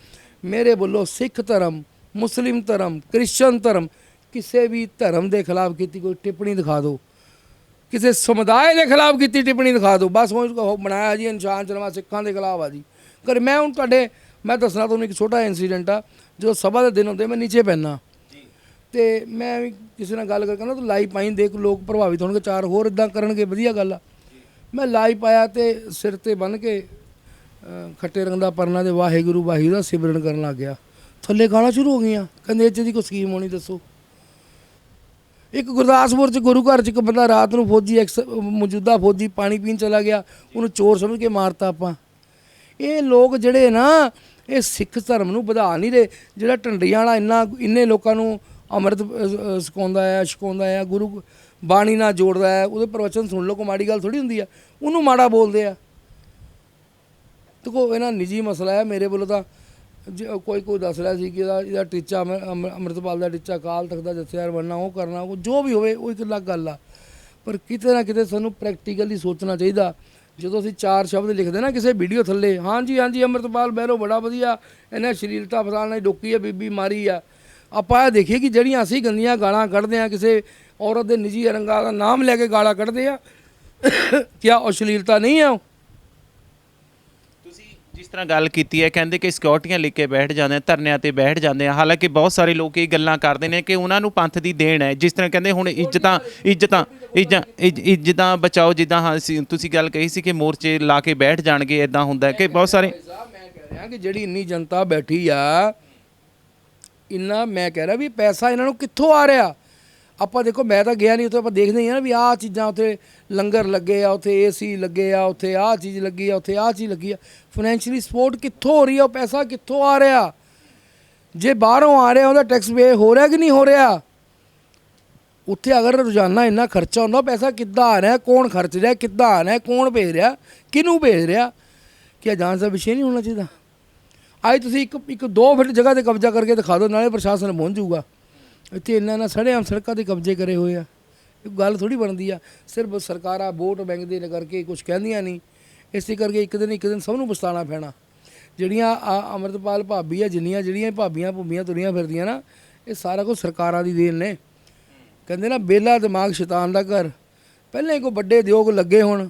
Speaker 1: ਮੇਰੇ ਵੱਲੋਂ ਸਿੱਖ ਧਰਮ, ਮੁਸਲਿਮ ਧਰਮ, ਕ੍ਰਿਸਚਨ ਧਰਮ, ਕਿਸੇ ਵੀ ਧਰਮ ਦੇ ਖਿਲਾਫ ਕੀਤੀ ਕੋਈ ਟਿੱਪਣੀ ਦਿਖਾ ਦਿਓ। ਕਿਸੇ ਸਮੁਦਾਇ ਦੇ ਖਿਲਾਫ ਕੀਤੀ ਟਿੱਪਣੀ ਦਿਖਾ ਦਿਓ। ਬਸ ਉਹ ਬਣਾਇਆ ਜੀ ਇਨਸਾਨ ਜਨਮਾ ਸਿੱਖਾਂ ਦੇ ਖਿਲਾਫ ਆ ਜੀ। ਕਰ ਮੈਂ ਹੁਣ ਤੁਹਾਡੇ ਮੈਂ ਦੱਸਣਾ ਤੁਹਾਨੂੰ ਇੱਕ ਛੋਟਾ ਇਨਸੀਡੈਂਟ ਆ ਜਦੋਂ ਸਭਾ ਦੇ ਦਿਨ ਹੁੰਦੇ ਮੈਂ ਨੀਚੇ ਪੈਣਾ ਤੇ ਮੈਂ ਵੀ ਕਿਸੇ ਨਾਲ ਗੱਲ ਕਰਕੇ ਨਾ ਤੂੰ ਲਾਈਵ ਪਾਈ ਦੇਖ ਲੋਕ ਪ੍ਰਭਾਵਿਤ ਹੋਣਗੇ ਚਾਰ ਹੋਰ ਇਦਾਂ ਕਰਨਗੇ ਵਧੀਆ ਗੱਲ ਆ। ਮੈਂ ਲਾਈਵ ਪਾਇਆ ਤੇ ਸਿਰ ਤੇ ਬੰਨ ਕੇ ਖੱਟੇ ਰੰਗ ਦਾ ਪਰਨਾ ਤੇ ਵਾਹਿਗੁਰੂ ਵਾਹਿਗੁਰੂ ਦਾ ਸਿਮਰਨ ਕਰਨ ਲੱਗ ਗਿਆ। ਥੱਲੇ ਗਾਲਾਂ ਸ਼ੁਰੂ ਹੋ ਗਈਆਂ। ਕਹਿੰਦੇ ਇਹ 'ਚ ਦੀ ਕੋਈ ਸਕੀਮ ਹੋਣੀ ਦੱਸੋ। ਇੱਕ ਗੁਰਦਾਸਪੁਰ ਚ ਗੁਰੂ ਘਰ ਚ ਇੱਕ ਬੰਦਾ ਰਾਤ ਨੂੰ ਫੌਜੀ ਐਕਸ ਮੌਜੂਦਾ ਫੌਜੀ ਪਾਣੀ ਪੀਣ ਚਲਾ ਗਿਆ ਉਹਨੂੰ ਚੋਰ ਸਮਝ ਕੇ ਮਾਰਤਾ ਆਪਾਂ। ਇਹ ਲੋਕ ਜਿਹੜੇ ਨਾ ਇਹ ਸਿੱਖ ਧਰਮ ਨੂੰ ਵਧਾ ਨਹੀਂ ਰਹੇ। ਜਿਹੜਾ ਢੰਡੀਆਂ ਵਾਲਾ ਇੰਨਾ ਇੰਨੇ ਲੋਕਾਂ ਨੂੰ ਅੰਮ੍ਰਿਤ ਅ, ਅ, ਆ ਛਕਾਉਂਦਾ ਆ ਗੁਰੂ ਬਾਣੀ ਨਾਲ ਜੋੜਦਾ ਹੈ ਉਹਦੇ ਪ੍ਰਵਚਨ ਸੁਣ ਲਓ ਕੋਈ ਮਾੜੀ ਗੱਲ ਥੋੜੀ ਹੁੰਦੀ ਆ ਉਹਨੂੰ ਮਾੜਾ ਬੋਲਦੇ ਆ। ਦੇਖੋ ਇਹਨਾਂ ਨਿੱਜੀ ਮਸਲਾ ਹੈ ਮੇਰੇ ਵੱਲੋਂ ਤਾਂ। ਕੋਈ ਕੋਈ ਦੱਸ ਰਿਹਾ ਸੀ ਕਿ ਇਹਦਾ ਇਹਦਾ ਟੀਚਾ ਅੰਮ੍ਰਿ- ਅੰਮ੍ਰਿਤਪਾਲ ਦਾ ਟੀਚਾ ਕਾਲ ਤੱਕ ਦਾ ਜਥੇਦਾਰ ਬਣਨਾ ਉਹ ਕਰਨਾ, ਉਹ ਜੋ ਵੀ ਹੋਵੇ, ਉਹ ਇੱਕ ਅਲੱਗ ਗੱਲ ਆ। ਪਰ ਕਿਤੇ ਨਾ ਕਿਤੇ ਸਾਨੂੰ ਪ੍ਰੈਕਟੀਕਲੀ ਸੋਚਣਾ ਚਾਹੀਦਾ। ਜਦੋਂ ਅਸੀਂ ਚਾਰ ਸ਼ਬਦ ਲਿਖਦੇ ਨਾ ਕਿਸੇ ਵੀਡੀਓ ਥੱਲੇ, ਹਾਂਜੀ ਹਾਂਜੀ, ਅੰਮ੍ਰਿਤਪਾਲ ਬਹਿਰੋ ਬੜਾ ਵਧੀਆ। ਇਹਨੇ ਸ਼ਰੀਰਤਾ ਫਸਾਣ ਨਾਲ ਡੋਕੀ ਆ, ਬੀਬੀ ਮਾਰੀ ਆ। ਆਪਾਂ ਇਹ ਦੇਖੀਏ ਕਿ ਜਿਹੜੀਆਂ ਅਸੀਂ ਗੰਦੀਆਂ ਗਾਲਾਂ ਕੱਢਦੇ ਆ, ਕਿਸੇ ਔਰਤ ਦੇ ਨਿੱਜੀ ਰੰਗਾਂ ਦਾ ਨਾਮ ਲੈ ਕੇ ਗਾਲਾਂ ਕੱਢਦੇ ਆ, ਕਿਆ ਅਸ਼ਲੀਲਤਾ ਨਹੀਂ ਆ ਉਹ?
Speaker 2: ਜਿਸ ਤਰ੍ਹਾਂ ਗੱਲ ਕੀਤੀ ਹੈ, ਕਹਿੰਦੇ ਕਿ ਸਿਕਿਉਰਟੀਆਂ ਲੈ ਕੇ ਬੈਠ ਜਾਂਦੇ ਆ, ਧਰਨਿਆਂ ਤੇ ਬੈਠ ਜਾਂਦੇ ਆ। ਹਾਲਾਂਕਿ ਬਹੁਤ ਸਾਰੇ ਲੋਕ ਇਹ ਗੱਲਾਂ ਕਰਦੇ ਨੇ ਕਿ ਉਹਨਾਂ ਨੂੰ ਪੰਥ ਦੀ ਦੇਣ ਹੈ। ਜਿਸ ਤਰ੍ਹਾਂ ਕਹਿੰਦੇ ਹੁਣ ਇੱਜ਼ਤਾਂ ਇੱਜ਼ਤਾਂ, ਇੱਜ਼ਾਂ- ਇੱਜ਼- ਇੱਜ਼ਤਾਂ ਬਚਾਓ, ਜਿੱਦਾਂ ਹਾਂ ਅਸੀਂ- ਤੁਸੀਂ ਗੱਲ ਕਹੀ ਸੀ ਕਿ ਮੋਰਚੇ ਲਾ ਕੇ ਬੈਠ ਜਾਣਗੇ ਇਦਾਂ ਹੁੰਦਾ ਕਿ ਬਹੁਤ ਸਾਰੇ
Speaker 1: ਮੈਂ ਕਹਿ ਰਿਹਾ ਕਿ ਜਿਹੜੀ ਇੰਨੀ ਜਨਤਾ ਬੈਠੀ ਆ, ਇੰਨਾ ਮੈਂ ਕਹਿ ਰਿਹਾ ਵੀ ਪੈਸਾ ਇਹਨਾਂ ਨੂੰ ਕਿੱਥੋਂ ਆ ਰਿਹਾ? ਆਪਾਂ ਦੇਖੋ, ਮੈਂ ਤਾਂ ਗਿਆ ਨਹੀਂ ਉੱਥੇ, ਆਪਾਂ ਦੇਖਦੇ ਹੀ ਆ ਨਾ ਵੀ ਆਹ ਚੀਜ਼ਾਂ ਉੱਥੇ ਲੰਗਰ ਲੱਗੇ ਆ, ਉੱਥੇ ਏਸੀ ਲੱਗੇ ਆ, ਉੱਥੇ ਆਹ ਚੀਜ਼ ਲੱਗੀ ਆ, ਉੱਥੇ ਆਹ ਚੀਜ਼ ਲੱਗੀ ਆ। ਫਾਈਨੈਂਸ਼ੀਅਲੀ ਸਪੋਰਟ ਕਿੱਥੋਂ ਹੋ ਰਹੀ ਆ, ਉਹ ਪੈਸਾ ਕਿੱਥੋਂ ਆ ਰਿਹਾ? ਜੇ ਬਾਹਰੋਂ ਆ ਰਿਹਾ, ਉਹਦਾ ਟੈਕਸ ਪੇ ਹੋ ਰਿਹਾ ਕਿ ਨਹੀਂ ਹੋ ਰਿਹਾ? ਉੱਥੇ ਅਗਰ ਰੋਜ਼ਾਨਾ ਇੰਨਾ ਖਰਚਾ ਹੁੰਦਾ, ਪੈਸਾ ਕਿੱਦਾਂ ਆ ਰਿਹਾ, ਕੌਣ ਖਰਚ ਰਿਹਾ, ਕਿੱਦਾਂ ਆ ਰਿਹਾ, ਕੌਣ ਭੇਜ ਰਿਹਾ, ਕਿਹਨੂੰ ਭੇਜ ਰਿਹਾ? ਕਿ ਜਾਂਚ ਦਾ ਵਿਸ਼ੇ ਨਹੀਂ ਹੋਣਾ ਚਾਹੀਦਾ? ਅੱਜ ਤੁਸੀਂ ਇੱਕ ਇੱਕ 2 ਫੁੱਟ ਜਗ੍ਹਾ ਤੇ ਕਬਜ਼ਾ ਕਰਕੇ ਦਿਖਾ ਦਿਓ, ਨਾਲੇ ਪ੍ਰਸ਼ਾਸਨ ਪਹੁੰਚ ਜਾਊਗਾ। ਇੱਥੇ ਇੰਨਾ ਨਾ ਸੜੇਆਮ ਸੜਕਾਂ ਤੇ ਕਬਜ਼ੇ ਕਰੇ ਹੋਏ ਆ। ਇਹ ਗੱਲ ਥੋੜੀ ਬਣਦੀ ਆ। ਸਿਰਫ ਸਰਕਾਰਾਂ, ਵੋਟ ਬੈਂਕ ਦੇ ਕਰਕੇ ਕੁਝ ਕਹਿੰਦੀਆਂ ਨਹੀਂ। ਇਸੇ ਕਰਕੇ ਇੱਕ ਦਿਨ ਇੱਕ ਦਿਨ ਸਭ ਨੂੰ ਪਛਤਾਣਾ ਪੈਣਾ। ਜਿਹੜੀਆਂ ਆ ਅਮਰਤਪਾਲ ਭਾਬੀ ਆ, ਜਿੰਨੀਆਂ ਜਿਹੜੀਆਂ ਭਾਬੀਆਂ ਭੁੱਬੀਆਂ ਤੁਰੀਆਂ ਫਿਰਦੀਆਂ ਨਾ, ਇਹ ਸਾਰਾ ਕੁਝ ਸਰਕਾਰਾਂ ਦੀ ਦੇਣ ਨੇ। ਕਹਿੰਦੇ ਨਾ ਬੇਲਾ ਦਿਮਾਗ ਸ਼ੈਤਾਨ ਦਾ ਘਰ। ਪਹਿਲਾਂ ਹੀ ਕੋਈ ਵੱਡੇ ਉਦਯੋਗ ਲੱਗੇ ਹੁਣ,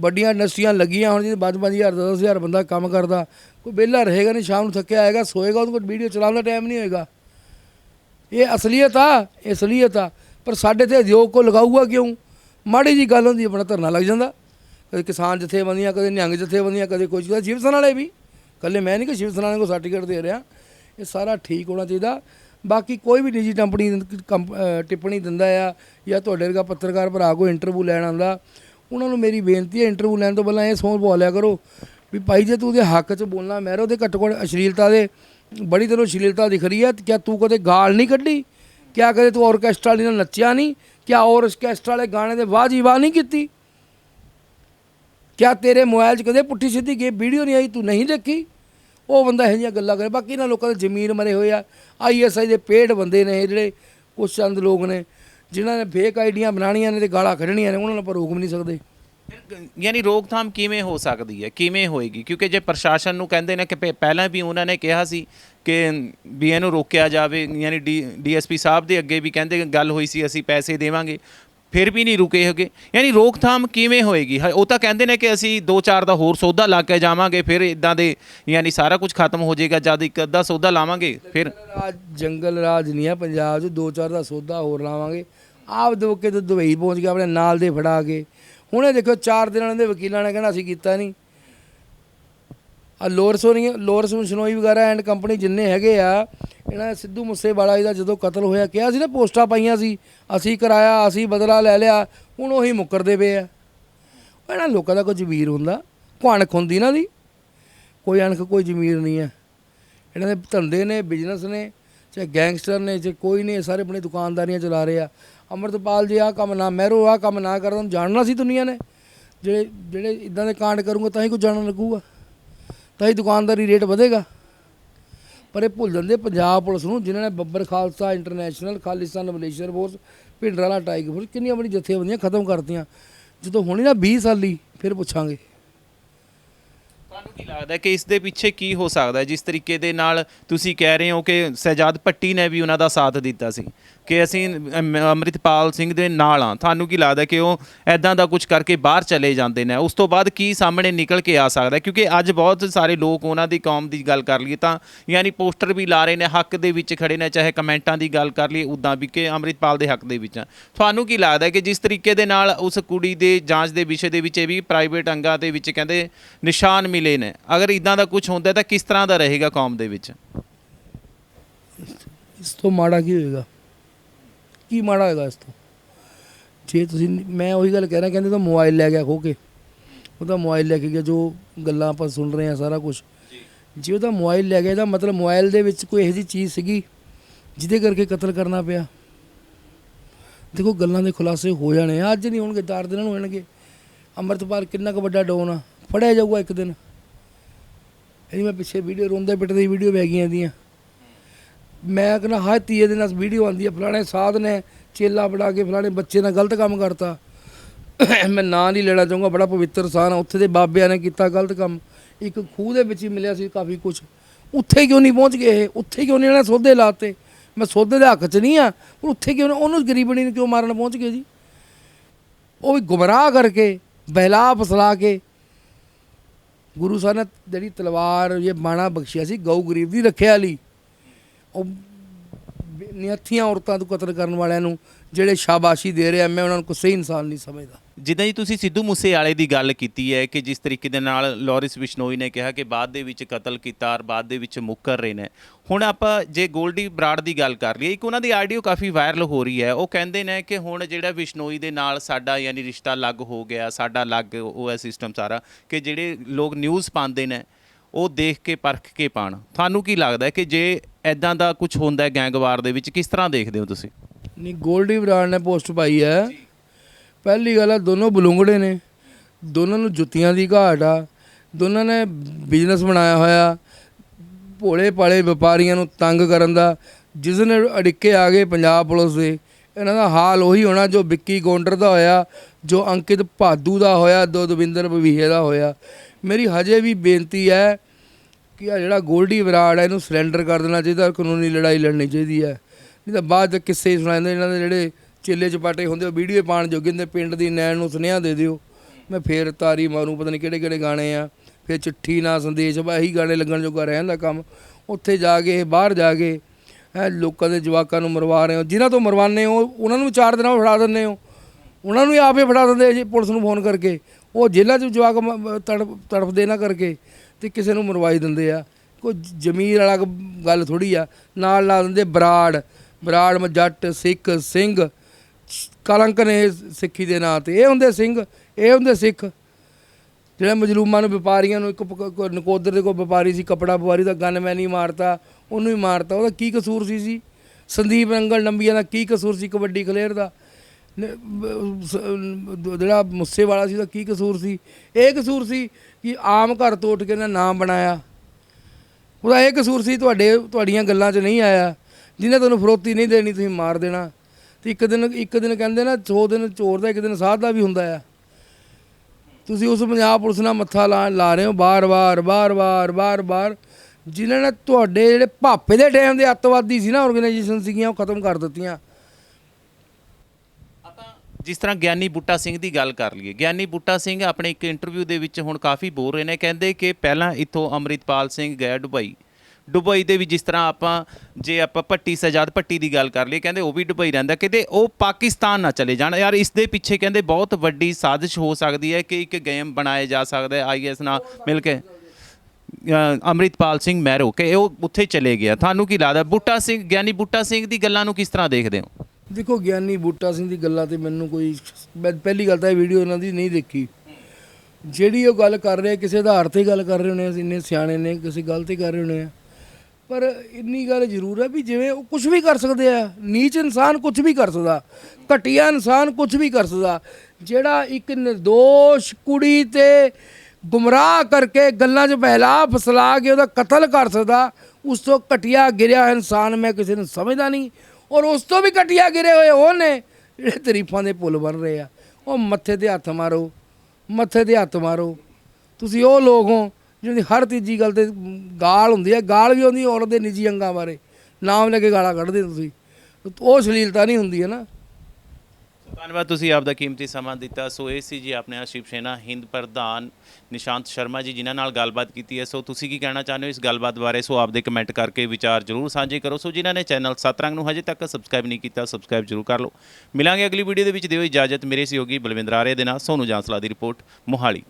Speaker 1: ਵੱਡੀਆਂ ਇੰਡਸਟਰੀਆਂ ਲੱਗੀਆਂ ਹੁਣ, ਜਿਹਦੇ 5-5000 10000 ਬੰਦਾ ਕੰਮ ਕਰਦਾ। ਕੋਈ ਵਿਹਲਾ ਰਹੇਗਾ ਨਹੀਂ, ਸ਼ਾਮ ਨੂੰ ਥੱਕਿਆ ਆਏਗਾ ਸੋਏਗਾ ਉਹਨੂੰ ਕੋਈ ਵੀਡੀਓ ਚਲਾਉਣ ਦਾ ਟਾਈਮ ਨਹੀਂ ਹੋਏਗਾ। ਇਹ ਅਸਲੀਅਤ ਆ, ਇਹ ਅਸਲੀਅਤ ਆ। ਪਰ ਸਾਡੇ ਤੇ ਉਦਯੋਗ ਕੋ ਲਗਾਊਗਾ ਕਿਉਂ? ਮਾੜੀ ਜੀ ਗੱਲ ਹੁੰਦੀ ਆਪਣਾ ਧਰਨਾ ਲੱਗ ਜਾਂਦਾ। ਕਦੇ ਕਿਸਾਨ ਜਥੇਬੰਦੀਆਂ, ਕਦੇ ਨਿਹੰਗ ਜਥੇਬੰਦੀਆਂ, ਕਦੇ ਕੁਝ ਸ਼ਿਵ ਸੈਨਾ ਵਾਲੇ ਵੀ। ਕੱਲੇ ਮੈਂ ਨਹੀਂ ਕਿ ਸ਼ਿਵ ਸੈਨਾ ਵਾਲਿਆਂ ਨੂੰ ਸਰਟੀਫਿਕੇਟ ਦੇ ਰਿਹਾ। ਇਹ ਸਾਰਾ ਠੀਕ ਹੋਣਾ ਚਾਹੀਦਾ। ਬਾਕੀ ਕੋਈ ਵੀ ਨਿੱਜੀ ਕੰਪਨੀ ਕੰਪ- ਟਿੱਪਣੀ ਦਿੰਦਾ ਆ, ਜਾਂ ਤੁਹਾਡੇ ਵਰਗਾ ਪੱਤਰਕਾਰ ਭਰਾ ਕੋਈ ਇੰਟਰਵਿਊ ਲੈਣ ਆਉਂਦਾ, ਉਹਨਾਂ ਨੂੰ ਮੇਰੀ ਬੇਨਤੀ ਹੈ ਇੰਟਰਵਿਊ ਲੈਣ ਤੋਂ ਪਹਿਲਾਂ ਇਹ ਸੋਚ ਬੋਲਿਆ ਕਰੋ ਵੀ ਭਾਈ ਜੇ ਤੂੰ ਉਹਦੇ ਹੱਕ 'ਚ ਬੋਲਣਾ, ਮੈਂ ਉਹਦੇ ਘੱਟੋ ਘੱਟ ਅਸ਼ਲੀਲਤਾ ਦੇ ਬੜੀ ਤੈਨੂੰ ਅਸ਼ਲੀਲਤਾ ਦਿਖ ਰਹੀ ਹੈ, ਕਿਆ ਤੂੰ ਕਦੇ ਗਾਲ ਨਹੀਂ ਕੱਢੀ? ਕਿਆ ਕਦੇ ਤੂੰ ਆਰਕੈਸਟਰਾ ਵਾਲੀ ਨਾਲ ਨੱਚਿਆ ਨਹੀਂ? ਕਿਆ ਆਰਕੈਸਟਰਾ ਵਾਲੇ ਗਾਣੇ ਦੇ ਵਾਹ ਜੀ ਵਾਹ ਨਹੀਂ ਕੀਤੀ? ਕਿਆ ਤੇਰੇ ਮੋਬਾਈਲ 'ਚ ਕਦੇ ਪੁੱਠੀ ਸਿੱਧੀ ਗੇ ਵੀਡੀਓ ਨਹੀਂ ਆਈ, ਤੂੰ ਨਹੀਂ ਦੇਖੀ? ਉਹ ਬੰਦਾ ਇਹੋ ਜਿਹੀਆਂ ਗੱਲਾਂ ਕਰੇ। ਬਾਕੀ ਇਹਨਾਂ ਲੋਕਾਂ ਦੇ ਜ਼ਮੀਨ ਮਰੇ ਹੋਏ ਆ। ਆਈਐਸਆਈ ਦੇ ਪੇਡ ਬੰਦੇ ਨੇ ਇਹ ਜਿਹੜੇ ਕੁਛ ਚੰਦ ਲੋਕ ਨੇ, ਜਿਨ੍ਹਾਂ ਨੇ ਫੇਕ ਆਈਡੀਆਂ ਬਣਾਉਣੀਆਂ ਨੇ ਤੇ ਗਾਲਾਂ ਕੱਢਣੀਆਂ ਨੇ, ਉਹਨਾਂ ਨੂੰ ਆਪਾਂ ਰੋਕ ਵੀ ਨਹੀਂ ਸਕਦੇ।
Speaker 2: ਯਾਨੀ ਰੋਕਥਾਮ ਕਿਵੇਂ ਹੋ ਸਕਦੀ ਹੈ? ਕਿਵੇਂ ਹੋਏਗੀ? ਕਿਉਂਕਿ ਜੇ ਪ੍ਰਸ਼ਾਸਨ ਨੂੰ ਕਹਿੰਦੇ ਨੇ ਕਿ ਪਹਿ- ਪਹਿਲਾਂ ਵੀ ਉਹਨਾਂ ਨੇ ਕਿਹਾ ਸੀ ਕਿ ਵੀ ਇਹਨੂੰ ਰੋਕਿਆ ਜਾਵੇ, ਯਾਨੀ ਡੀਐਸਪੀ ਸਾਹਿਬ ਦੇ ਅੱਗੇ ਵੀ ਕਹਿੰਦੇ ਗੱਲ ਹੋਈ ਸੀ, ਅਸੀਂ ਪੈਸੇ ਦੇਵਾਂਗੇ, ਫਿਰ ਵੀ ਨਹੀਂ ਰੁਕੇ ਹੈਗੇ। ਯਾਨੀ ਰੋਕਥਾਮ ਕਿਵੇਂ ਹੋਏਗੀ? ਹ- ਉਹ ਤਾਂ ਕਹਿੰਦੇ ਨੇ ਕਿ ਅਸੀਂ 2-4 ਦਾ ਹੋਰ ਸੌਦਾ ਲਾ ਕੇ ਜਾਵਾਂਗੇ, ਫਿਰ ਇਦਾਂ ਦੇ ਯਾਨੀ ਸਾਰਾ ਕੁਝ ਖਤਮ ਹੋ ਜਾਏਗਾ, ਜਦ ਇੱਕ ਅੱਧਾ ਸੌਦਾ ਲਾਵਾਂਗੇ, ਫਿਰ
Speaker 1: ਰਾਜ, ਜੰਗਲ ਰਾਜ ਨਹੀਂ ਆ ਪੰਜਾਬ 'ਚ ਦੋ ਚਾਰ ਦਾ ਸੌਦਾ ਹੋਰ ਲਾਵਾਂਗੇ। ਆਪ ਦੋ ਕੇ ਤੇ ਦੁਬਈ ਪਹੁੰਚ ਗਿਆ, ਆਪਣੇ ਨਾਲ ਦੇ ਫੜਾ ਕੇ। ਹੁਣੇ ਦੇਖੋ ਚਾਰ ਦਿਨਾਂ ਦੇ ਵਕੀਲਾਂ ਨੇ ਕਹਿਣਾ, ਅਸੀਂ ਕੀਤਾ ਨਹੀਂ। ਆ ਲੋਰ ਸੋਨੀ ਲੋਰ ਸੁਨੋਈ ਵਗੈਰਾ ਐਂਡ ਕੰਪਨੀ ਜਿੰਨੇ ਹੈਗੇ ਆ, ਇਹਨਾਂ ਸਿੱਧੂ ਮੂਸੇਵਾਲਾ ਜੀ ਦਾ ਜਦੋਂ ਕਤਲ ਹੋਇਆ, ਕਿਹਾ ਸੀ ਨਾ, ਪੋਸਟਾਂ ਪਾਈਆਂ ਸੀ, ਅਸੀਂ ਕਰਾਇਆ, ਅਸੀਂ ਬਦਲਾ ਲੈ ਲਿਆ, ਹੁਣ ਉਹੀ ਮੁੱਕਰਦੇ ਪਏ ਆ। ਇਹਨਾਂ ਲੋਕਾਂ ਦਾ ਕੋਈ ਜ਼ਮੀਰ ਹੁੰਦਾ ਭਣਕ ਹੁੰਦੀ ਨਾ ਦੀ। ਕੋਈ ਅਣਖ, ਕੋਈ ਜ਼ਮੀਰ ਨਹੀਂ ਹੈ ਇਹਨਾਂ ਦੇ ਧੰਦੇ ਨੇ ਬਿਜ਼ਨਸ ਨੇ ਚਾਹੇ ਗੈਂਗਸਟਰ ਨੇ, ਚਾਹੇ ਕੋਈ ਨਹੀਂ ਇਹ ਸਾਰੇ ਆਪਣੀ ਦੁਕਾਨਦਾਰੀਆਂ ਚਲਾ ਰਹੇ ਆ। ਅਮਰਤਪਾਲ ਜੀ, ਆਹ ਕੰਮ ਨਾ ਮਹਿਰੋ, ਆਹ ਕੰਮ ਨਾ ਕਰਨ ਜਾਣਨਾ ਸੀ ਦੁਨੀਆ ਨੇ? ਜਿਹੜੇ ਜਿਹੜੇ ਇਦਾਂ ਦੇ ਕਾਂਡ ਕਰੂੰਗਾ, ਤਾਂ ਹੀ ਕੋਈ ਜਾਣਨ ਲੱਗੂਗਾ। ਤਾਂ ਹੀ ਦੁਕਾਨਦਾਰੀ ਰੇਟ ਵਧੇਗਾ। ਪਰ ਇਹ ਭੁੱਲ ਜਾਂਦੇ ਪੰਜਾਬ ਪੁਲਿਸ ਨੂੰ, ਜਿਨ੍ਹਾਂ ਨੇ Babbar Khalsa international, Khalistan Malaysia force Bhindranwala tiger force, ਕਿੰਨੀਆਂ ਬੜੀ ਜਥੇਬੰਦੀਆਂ ਖਤਮ ਕਰਤੀਆਂ। ਜਦੋਂ ਹੋਣੀ ਨਾ 20 ਸਾਲੀ, ਫਿਰ ਪੁੱਛਾਂਗੇ।
Speaker 2: ਤੁਹਾਨੂੰ ਕੀ ਲੱਗਦਾ ਹੈ ਕਿ ਇਸ ਦੇ ਪਿੱਛੇ ਕੀ ਹੋ ਸਕਦਾ ਹੈ? ਜਿਸ ਤਰੀਕੇ ਦੇ ਨਾਲ ਤੁਸੀਂ ਕਹਿ ਰਹੇ ਹੋ ਕਿ ਸਹਿਜਾਦ ਪੱਟੀ ਨੇ ਵੀ ਉਹਨਾਂ ਦਾ ਸਾਥ ਦਿੱਤਾ ਸੀ। ਕਿ ਅਸੀਂ ਅਮ, ਅੰਮ੍ਰਿਤਪਾਲ ਸਿੰਘ ਦੇ ਨਾਲ ਆ ਤੁਹਾਨੂੰ ਕੀ ਲੱਗਦਾ ਕਿ ਉਹ ਐਦਾਂ ਦਾ ਕੁਝ ਕਰਕੇ ਬਾਹਰ ਚਲੇ ਜਾਂਦੇ ਨੇ? ਉਸ ਤੋਂ ਬਾਅਦ ਕੀ ਸਾਹਮਣੇ ਨਿਕਲ ਕੇ ਆ ਸਕਦਾ ਹੈ? ਕਿਉਂਕਿ ਅੱਜ ਬਹੁਤ ਸਾਰੇ ਲੋਕ ਉਹਨਾਂ ਦੀ ਕੌਮ ਦੀ ਗੱਲ ਕਰ ਲਈਏ ਤਾਂ ਯਾਨੀ ਪੋਸਟਰ ਵੀ ਲਾ ਰਹੇ ਨੇ ਹੱਕ ਦੇ ਵਿੱਚ ਖੜੇ ਨੇ ਚਾਹੇ ਕਮੈਂਟਾਂ ਦੀ ਗੱਲ ਕਰ ਲਈਏ ਉਦਾਂ ਵੀ ਕਿ ਅੰਮ੍ਰਿਤਪਾਲ ਦੇ ਹੱਕ ਦੇ ਵਿੱਚ ਆ। ਤੁਹਾਨੂੰ ਕੀ ਲੱਗਦਾ ਹੈ ਕਿ ਜਿਸ ਤਰੀਕੇ ਦੇ ਨਾਲ ਉਸ ਕੁੜੀ ਦੇ ਜਾਂਚ ਦੇ ਵਿਸ਼ੇ ਦੇ ਵਿੱਚ ਇਹ ਵੀ ਪ੍ਰਾਈਵੇਟ ਅੰਗਾਂ ਦੇ ਵਿੱਚ ਕਹਿੰਦੇ ਨਿਸ਼ਾਨ ਮਿਲੇ ਨੇ? ਅਗਰ ਇਦਾਂ ਦਾ ਕੁਝ ਹੁੰਦਾ ਤਾਂ ਕਿਸ ਤਰ੍ਹਾਂ ਦਾ ਰਹੇਗਾ ਕੌਮ ਦੇ ਵਿੱਚ?
Speaker 1: ਇਸ ਤੋਂ ਮਾੜਾ ਕੀ ਹੋਏਗਾ? ਕੀ ਮਾੜਾ ਹੋਏਗਾ ਇਸ ਤੋਂ? ਜੇ ਤੁਸੀਂ ਮੈਂ ਉਹੀ ਗੱਲ ਕਹਿ ਰਿਹਾ ਕਹਿੰਦੇ ਤਾਂ ਮੋਬਾਈਲ ਲੈ ਗਿਆ ਖੋ ਕੇ। ਉਹਦਾ ਮੋਬਾਈਲ ਲੈ ਕੇ ਗਿਆ ਜੋ ਗੱਲਾਂ ਆਪਾਂ ਸੁਣ ਰਹੇ ਹਾਂ ਸਾਰਾ ਕੁਝ ਜੇ। ਉਹਦਾ ਮੋਬਾਈਲ ਲੈ ਗਿਆ ਇਹਦਾ ਮਤਲਬ ਮੋਬਾਈਲ ਦੇ ਵਿੱਚ ਕੋਈ ਇਹੋ ਜਿਹੀ ਚੀਜ਼ ਸੀਗੀ ਜਿਹਦੇ ਕਰਕੇ ਕਤਲ ਕਰਨਾ ਪਿਆ? ਦੇਖੋ ਗੱਲਾਂ ਦੇ ਖੁਲਾਸੇ ਹੋ ਜਾਣੇ ਆ ਅੱਜ ਨਹੀਂ ਹੋਣਗੇ ਚਾਰ ਦਿਨਾਂ ਨੂੰ ਹੋਣਗੇ। ਅੰਮ੍ਰਿਤਪਾਲ ਕਿੰਨਾ ਕੁ ਵੱਡਾ ਡੋਨ ਆ ਫੜਿਆ ਜਾਊਗਾ ਇੱਕ ਦਿਨ। ਇਹਦੀ ਮੈਂ ਪਿੱਛੇ ਵੀਡੀਓ ਰੋਂਦੇ ਪਿੱਟਦੇ ਵੀਡੀਓ ਪੈ ਗਈਆਂ ਇਹਦੀਆਂ। ਮੈਂ ਕਹਿੰਦਾ, ਹਾਏ ਤੀਏ ਦੇ ਨਾਲ ਵੀਡੀਓ ਆਂਦੀ ਹੈ ਫਲਾਣੇ ਸਾਧ ਨੇ ਚੇਲਾ ਬਣਾ ਕੇ ਫਲਾਣੇ ਬੱਚੇ ਨਾਲ ਗਲਤ ਕੰਮ ਕਰਤਾ। ਮੈਂ ਨਾਂ ਨਹੀਂ ਲੈਣਾ ਚਾਹੂੰਗਾ, ਬੜਾ ਪਵਿੱਤਰ ਸਥਾਨ ਆ, ਉੱਥੇ ਦੇ ਬਾਬਿਆਂ ਨੇ ਕੀਤਾ ਗਲਤ ਕੰਮ। ਇੱਕ ਖੂਹ ਦੇ ਵਿੱਚ ਹੀ ਮਿਲਿਆ ਸੀ ਕਾਫੀ ਕੁਝ ਉੱਥੇ ਕਿਉਂ ਨਹੀਂ ਪਹੁੰਚ ਗਏ ਇਹ? ਉੱਥੇ ਕਿਉਂ ਨਹੀਂ ਇਹਨਾਂ ਨੇ ਸੋਧੇ ਲਾਤੇ? ਮੈਂ ਸੋਧੇ ਦੇ ਹੱਕ 'ਚ ਨਹੀਂ ਆ, ਪਰ ਉੱਥੇ ਕਿਉਂ ਨਹੀਂ- ਉਹਨੂੰ ਗਰੀਬਣੀ ਨੂੰ ਕਿਉਂ ਮਾਰਨ ਪਹੁੰਚ ਗਏ ਜੀ? ਉਹ ਵੀ ਗੁੰਮਰਾਹ ਕਰਕੇ ਬਹਿਲਾ ਫਸਲਾ ਕੇ। ਗੁਰੂ ਸਾਹਿਬ ਨੇ ਜਿਹੜੀ ਤਲਵਾਰ, ਇਹ ਬਾਣਾ ਬਖਸ਼ਿਆ ਸੀ, ਗਊ ਗਰੀਬ ਦੀ ਰੱਖਿਆ ਲਈ। ਉਹ ਬੇ- ਨਿਹੱਥੀਆਂ ਔਰਤਾਂ ਤੋਂ ਕਤਲ ਕਰਨ ਵਾਲਿਆਂ ਨੂੰ ਜਿਹੜੇ ਸ਼ਾਬਾਸ਼ੀ ਦੇ ਰਿਹਾ ਮੈਂ ਉਹਨਾਂ ਨੂੰ ਕੋਈ ਸਹੀ ਇਨਸਾਨ ਨਹੀਂ ਸਮਝਦਾ।
Speaker 2: ਜਿੱਦਾਂ ਜੀ ਤੁਸੀਂ ਸਿੱਧੂ ਮੂਸੇਵਾਲੇ ਦੀ ਗੱਲ ਕੀਤੀ ਹੈ ਕਿ ਜਿਸ ਤਰੀਕੇ ਦੇ ਨਾਲ ਲੋਰਿਸ ਵਿਸ਼ਨੋਈ ਨੇ ਕਿਹਾ ਕਿ ਬਾਅਦ ਦੇ ਵਿੱਚ ਕਤਲ ਕੀਤਾ ਔਰ ਬਾਅਦ ਦੇ ਵਿੱਚ ਮੁੱਕਰ ਰਹੇ ਨੇ। ਹੁਣ ਆਪਾਂ ਜੇ ਗੋਲਡੀ ਬਰਾੜ ਦੀ ਗੱਲ ਕਰ ਲਈਏ, ਇੱਕ ਉਹਨਾਂ ਦੀ ਆਡੀਓ ਕਾਫੀ ਵਾਇਰਲ ਹੋ ਰਹੀ ਹੈ। ਉਹ ਕਹਿੰਦੇ ਨੇ ਕਿ ਹੁਣ ਜਿਹੜਾ ਵਿਸ਼ਨੋਈ ਦੇ ਨਾਲ ਸਾਡਾ ਯਾਨੀ ਰਿਸ਼ਤਾ ਲੱਗ ਹੋ ਗਿਆ, ਸਾਡਾ ਲੱਗ ਉਹ ਹੈ ਸਿਸਟਮ ਸਾਰਾ ਕਿ ਜਿਹੜੇ ਲੋਕ ਨਿਊਜ਼ ਪਾਉਂਦੇ ਨੇ, ਉਹ ਦੇਖ ਕੇ, ਪਰਖ ਕੇ ਪਾਣ ਤੁਹਾਨੂੰ ਕੀ ਲੱਗਦਾ ਕਿ ਜੇ ਐਦਾਂ ਦਾ ਕੁਝ ਹੁੰਦਾ ਹੈ ਗੈਂਗਵਾਰ ਦੇ ਵਿੱਚ? ਕਿਸ ਤਰ੍ਹਾਂ ਦੇਖਦੇ ਹੋ ਤੁਸੀਂ?
Speaker 1: ਨਹੀਂ, ਗੋਲਡੀ ਬਰਾੜ ਨੇ ਪੋਸਟ ਪਾਈ ਹੈ। ਪਹਿਲੀ ਗੱਲ ਆ, ਦੋਨੋਂ ਬਲੂੰਗੜੇ ਨੇ। ਦੋਨਾਂ ਨੂੰ ਜੁੱਤੀਆਂ ਦੀ ਘਾਟ ਆ। ਦੋਨਾਂ ਨੇ ਬਿਜ਼ਨਸ ਬਣਾਇਆ ਹੋਇਆ। ਭੋਲੇ ਪਾਲੇ ਵਪਾਰੀਆਂ ਨੂੰ ਤੰਗ ਕਰਨ ਦਾ। ਜਿਸ ਨੇ ਅੜਿੱਕੇ ਆ ਗਏ ਪੰਜਾਬ ਪੁਲਿਸ ਦੇ, ਇਹਨਾਂ ਦਾ ਹਾਲ ਉਹੀ ਹੋਣਾ ਜੋ ਵਿੱਕੀ ਗੋਂਡਰ ਦਾ ਹੋਇਆ, ਜੋ ਅੰਕਿਤ ਭਾਦੂ ਦਾ ਹੋਇਆ, ਦੋ ਦਵਿੰਦਰ ਬਵੀਹੇ ਦਾ ਹੋਇਆ। ਮੇਰੀ ਹਜੇ ਵੀ ਬੇਨਤੀ ਹੈ ਕਿ ਆ ਜਿਹੜਾ ਗੋਲਡੀ ਬਰਾੜ ਹੈ ਇਹਨੂੰ ਸਰੈਂਡਰ ਕਰ ਦੇਣਾ ਚਾਹੀਦਾ ਕਾਨੂੰਨੀ ਲੜਾਈ ਲੜਨੀ ਚਾਹੀਦੀ ਹੈ ਨਹੀਂ ਤਾਂ ਬਾਅਦ ਚ ਕਿੱਸੇ ਸੁਣਾਉਂਦੇ ਇਹਨਾਂ ਦੇ ਜਿਹੜੇ ਚੇਲੇ ਚਪਾਟੇ ਹੁੰਦੇ, ਉਹ ਵੀਡੀਓ ਪਾਣ ਜੋਗੇ ਨੇ ਪਿੰਡ ਦੀ ਨੈਣ ਨੂੰ ਸੁਨੇਹਾ ਦੇ ਦਿਓ। ਮੈਂ ਫੇਰ ਤਾਰੀ ਮਾਰੂ, ਪਤਾ ਨਹੀਂ ਕਿਹੜੇ ਕਿਹੜੇ ਗਾਣੇ ਆ, ਫਿਰ ਚਿੱਠੀ ਨਾ ਸੰਦੇਸ਼ ਬਾ ਇਹੀ ਗਾਣੇ ਲੱਗਣ ਜੋਗਾ ਰਹਿਣ ਦਾ ਕੰਮ। ਉੱਥੇ ਜਾ ਕੇ, ਬਾਹਰ ਜਾ ਕੇ, ਹੈ, ਲੋਕਾਂ ਦੇ ਜਵਾਕਾਂ ਨੂੰ ਮਰਵਾ ਰਹੇ ਹੋ। ਜਿਨ੍ਹਾਂ ਤੋਂ ਮਰਵਾਉਂਦੇ ਹੋ, ਉਹਨਾਂ ਨੂੰ ਚਾਰ ਦਿਨਾਂ ਫੜਾ ਦਿੰਦੇ ਹੋ। ਉਹਨਾਂ ਨੂੰ ਹੀ ਆਪੇ ਫੜਾ ਦਿੰਦੇ ਜੀ, ਪੁਲਿਸ ਨੂੰ ਫੋਨ ਕਰਕੇ। ਉਹ ਜੇਲ੍ਹਾਂ 'ਚ ਜਵਾਕ ਮ- ਤੜਫਦੇ ਨਾ ਕਰਕੇ। ਤੇ ਕਿਸੇ ਨੂੰ ਮਰਵਾਈ ਦਿੰਦੇ ਆ। ਕੋਈ ਜ਼ਮੀਰ ਵਾਲਾ ਗੱਲ ਥੋੜੀ ਆ। ਨਾਲ ਲਾ ਦਿੰਦੇ ਬਰਾੜ ਬਰਾੜ, ਮ, ਜੱਟ, ਸਿੱਖ, ਸਿੰਘ। ਕਲੰਕ ਨੇ ਇਹ ਸਿੱਖੀ ਦੇ ਨਾਂ ਤੇ। ਇਹ ਹੁੰਦੇ ਸਿੰਘ, ਇਹ ਹੁੰਦੇ ਸਿੱਖ। ਜਿਹੜੇ ਮਜਲੂਮਾਂ ਨੂੰ ਵਪਾਰੀਆਂ ਨੂੰ ਇੱਕ ਨਕੋਦਰ ਦੇ ਕੋ ਵਪਾਰੀ ਸੀ, ਕਪੜਾ ਵਪਾਰੀ ਦਾ ਗਨਮੈਨ ਹੀ ਮਾਰਤਾ, ਉਹਨੂੰ ਹੀ ਮਾਰਤਾ। ਉਹਦਾ ਕੀ ਕਸੂਰ ਸੀ ਸੀ ਸੰਦੀਪ ਰੰਗਲ ਨੰਬੀਆਂ ਦਾ ਕੀ ਕਸੂਰ ਸੀ ਕਬੱਡੀ ਖਲੇਰ ਦਾ? ਜਿਹੜਾ ਮੁੱਸੇ ਵਾਲਾ ਸੀ ਉਹਦਾ ਕੀ ਕਸੂਰ ਸੀ? ਇਹ ਕਸੂਰ ਸੀ ਕਿ ਆਮ ਘਰ ਤੋਂ ਉੱਠ ਕੇ ਇਹਨਾਂ ਨਾਮ ਬਣਾਇਆ। ਉਹਦਾ ਇਹ ਕਸੂਰ ਸੀ ਤੁਹਾਡੇ, ਤੁਹਾਡੀਆਂ ਗੱਲਾਂ 'ਚ ਨਹੀਂ ਆਇਆ। ਜਿਹਨੇ ਤੁਹਾਨੂੰ ਫਰੋਤੀ ਨਹੀਂ ਦੇਣੀ, ਤੁਸੀਂ ਮਾਰ ਦੇਣਾ। ਤੇ ਇੱਕ ਦਿਨ ਇੱਕ ਦਿਨ ਕਹਿੰਦੇ ਨਾ 100 ਦਿਨ ਚੋਰ ਦਾ, ਇੱਕ ਦਿਨ ਸਾਧ ਦਾ ਵੀ ਹੁੰਦਾ ਆ। ਤੁਸੀਂ ਉਸ ਪੰਜਾਬ ਪੁਲਿਸ ਨਾਲ ਮੱਥਾ ਲਾ ਲਾ ਰਹੇ ਹੋ ਬਾਰ-ਬਾਰ ਬਾਰ-ਬਾਰ ਬਾਰ-ਬਾਰ ਜਿਨ੍ਹਾਂ ਨੇ ਤੁਹਾਡੇ ਜਿਹੜੇ ਭਾਪੇ ਦੇ ਟਾਈਮ ਦੇ ਅੱਤਵਾਦੀ ਸੀ ਨਾ ਆਰਗੇਨਾਈਜੇਸ਼ਨ ਸੀਗੀਆਂ, ਉਹ ਖਤਮ ਕਰ ਦਿੱਤੀਆਂ।
Speaker 2: ਜਿਸ ਤਰ੍ਹਾਂ ਗਿਆਨੀ ਬੂਟਾ ਸਿੰਘ ਦੀ ਗੱਲ ਕਰ ਲਈਏ ਗਿਆਨੀ ਬੂਟਾ ਸਿੰਘ ਆਪਣੇ ਇੱਕ ਇੰਟਰਵਿਊ ਦੇ ਵਿੱਚ ਹੁਣ ਕਾਫੀ ਬੋਲ ਰਹੇ ਨੇ ਕਹਿੰਦੇ ਕਿ ਪਹਿਲਾਂ ਇੱਥੋਂ ਅੰਮ੍ਰਿਤਪਾਲ ਸਿੰਘ ਗਿਆ ਦੁਬਈ ਦੁਬਈ ਦੇ ਵੀ ਜਿਸ ਤਰ੍ਹਾਂ ਆਪਾਂ ਜੇ ਆਪਾਂ ਭੱਟੀ ਸਜਾਦ ਭੱਟੀ ਦੀ ਗੱਲ ਕਰ ਲਈਏ ਕਹਿੰਦੇ ਉਹ ਵੀ ਦੁਬਈ ਰਹਿੰਦਾ ਕਹਿੰਦੇ ਉਹ ਪਾਕਿਸਤਾਨ ਨਾ ਚਲੇ ਜਾਣ। ਯਾਰ ਇਸ ਦੇ ਪਿੱਛੇ ਕਹਿੰਦੇ ਬਹੁਤ ਵੱਡੀ ਸਾਜ਼ਿਸ਼ ਹੋ ਸਕਦੀ ਹੈ ਕਿ ਇੱਕ ਗੇਮ ਬਣਾਇਆ ਜਾ ਸਕਦਾ ਹੈ ਆਈਐਸ ਨਾਲ ਮਿਲ ਕੇ। ਅ, ਅੰਮ੍ਰਿਤਪਾਲ ਸਿੰਘ ਮਹਿਰੋ ਕਿ ਉਹ ਉੱਥੇ ਚਲੇ ਗਿਆ। ਤੁਹਾਨੂੰ ਕੀ ਲੱਗਦਾ ਬੂਟਾ ਸਿੰਘ ਗਿਆਨੀ ਬੂਟਾ ਸਿੰਘ ਦੀ ਗੱਲਾਂ ਨੂੰ ਕਿਸ ਤਰ੍ਹਾਂ ਦੇਖਦੇ ਹੋ?
Speaker 1: ਦੇਖੋ ਗਿਆਨੀ ਬੂਟਾ ਸਿੰਘ ਦੀ ਗੱਲਾਂ ਤੇ ਮੈਨੂੰ ਕੋਈ ਮੈਂ ਪਹਿਲੀ ਗੱਲ ਤਾਂ ਇਹ ਵੀਡੀਓ ਇਹਨਾਂ ਦੀ ਨਹੀਂ ਦੇਖੀ। ਜਿਹੜੀ ਉਹ ਗੱਲ ਕਰ ਰਹੇ ਕਿਸੇ ਆਧਾਰ ਤੇ ਗੱਲ ਕਰ ਰਹੇ ਹੋਣੇ ਆ, ਇੰਨੇ ਸਿਆਣੇ ਨੇ ਕਿਸੇ ਗੱਲ ਤੇ ਕਰ ਰਹੇ ਹੋਣੇ ਆ। ਪਰ ਇੰਨੀ ਗੱਲ ਜ਼ਰੂਰ ਹੈ ਵੀ ਜਿਵੇਂ ਉਹ ਕੁਝ ਵੀ ਕਰ ਸਕਦੇ ਆ ਨੀਚ ਇਨਸਾਨ ਕੁਝ ਵੀ ਕਰ ਸਕਦਾ ਘਟੀਆ ਇਨਸਾਨ ਕੁਝ ਵੀ ਕਰ ਸਕਦਾ ਜਿਹੜਾ ਇੱਕ નિર્ਦੋਸ਼ ਕੁੜੀ ਤੇ ਗੁੰਮਰਾਹ ਕਰਕੇ ਗੱਲਾਂ 'ਚ ਬਹਿਲਾ ਫਸਲਾ ਕੇ ਉਹਦਾ ਕਤਲ ਕਰ ਸਕਦਾ ਉਸ ਤੋਂ ਘਟੀਆ ਗਿਰਿਆ ਇਨਸਾਨ ਮੈਂ ਕਿਸੇ ਨੂੰ ਸਮਝਦਾ ਨਹੀਂ। ਔਰ ਉਸ ਤੋਂ ਵੀ ਘਟੀਆ ਗਿਰੇ ਹੋਏ ਉਹ ਨੇ ਜਿਹੜੇ ਤਰੀਫਾਂ ਦੇ ਪੁੱਲ ਬਣ ਰਹੇ ਆ, ਉਹ ਮੱਥੇ ਤੇ ਹੱਥ ਮਾਰੋ, ਮੱਥੇ ਤੇ ਹੱਥ ਮਾਰੋ। ਤੁਸੀਂ ਉਹ ਲੋਕ ਹੋ ਜਿਹਦੀ ਹਰ ਤੀਜੀ ਗੱਲ ਤੇ ਗਾਲ ਹੁੰਦੀ ਹੈ ਗਾਲ ਵੀ ਹੁੰਦੀ ਔਰਤ ਦੇ ਨਿੱਜੀ ਅੰਗਾਂ ਬਾਰੇ। ਨਾਮ ਲੈ ਕੇ ਗਾਲਾਂ ਕੱਢਦੇ ਤੁਸੀਂ। ਉਹ ਸ਼ਲੀਲਤਾ ਨਹੀਂ ਹੁੰਦੀ ਹੈ ਨਾ।
Speaker 2: ਧੰਨਵਾਦ, ਤੁਸੀਂ ਆਪ ਦਾ ਕੀਮਤੀ ਸਮਾਂ ਦਿੱਤਾ। ਸੋ ਇਹ ਸੀ ਜੀ ਆਪਣੇ ਸ਼ਿਵ ਸੈਨਾ, ਹਿੰਦ ਪ੍ਰਧਾਨ ਨਿਸ਼ਾਂਤ ਸ਼ਰਮਾ ਜੀ, ਜਿਨ੍ਹਾਂ ਨਾਲ ਗੱਲਬਾਤ ਕੀਤੀ ਹੈ। ਸੋ ਤੁਸੀਂ ਕੀ ਕਹਿਣਾ ਚਾਹੁੰਦੇ ਹੋ ਇਸ ਗੱਲਬਾਤ ਬਾਰੇ? ਸੋ ਆਪਦੇ ਕਮੈਂਟ ਕਰਕੇ ਵਿਚਾਰ ਜ਼ਰੂਰ ਸਾਂਝੇ ਕਰੋ। ਸੋ ਜਿਨ੍ਹਾਂ ਨੇ ਚੈਨਲ ਸਤਰੰਗ ਨੂੰ ਹਜੇ ਤੱਕ ਸਬਸਕ੍ਰਾਈਬ ਨਹੀਂ ਕੀਤਾ, ਸਬਸਕ੍ਰਾਈਬ ਜ਼ਰੂਰ ਕਰ ਲਓ। ਮਿਲਾਂਗੇ ਅਗਲੀ ਵੀਡੀਓ ਦੇ ਵਿੱਚ। ਦਿਓ ਇਜਾਜ਼ਤ। ਮੇਰੇ ਸਹਿਯੋਗੀ ਬਲਵਿੰਦਰ ਆਰੇ ਦੇ ਨਾਲ ਸੋਨੂ ਜਾਂਸਲਾ ਦੀ ਰਿਪੋਰਟ, ਮੋਹਾਲੀ।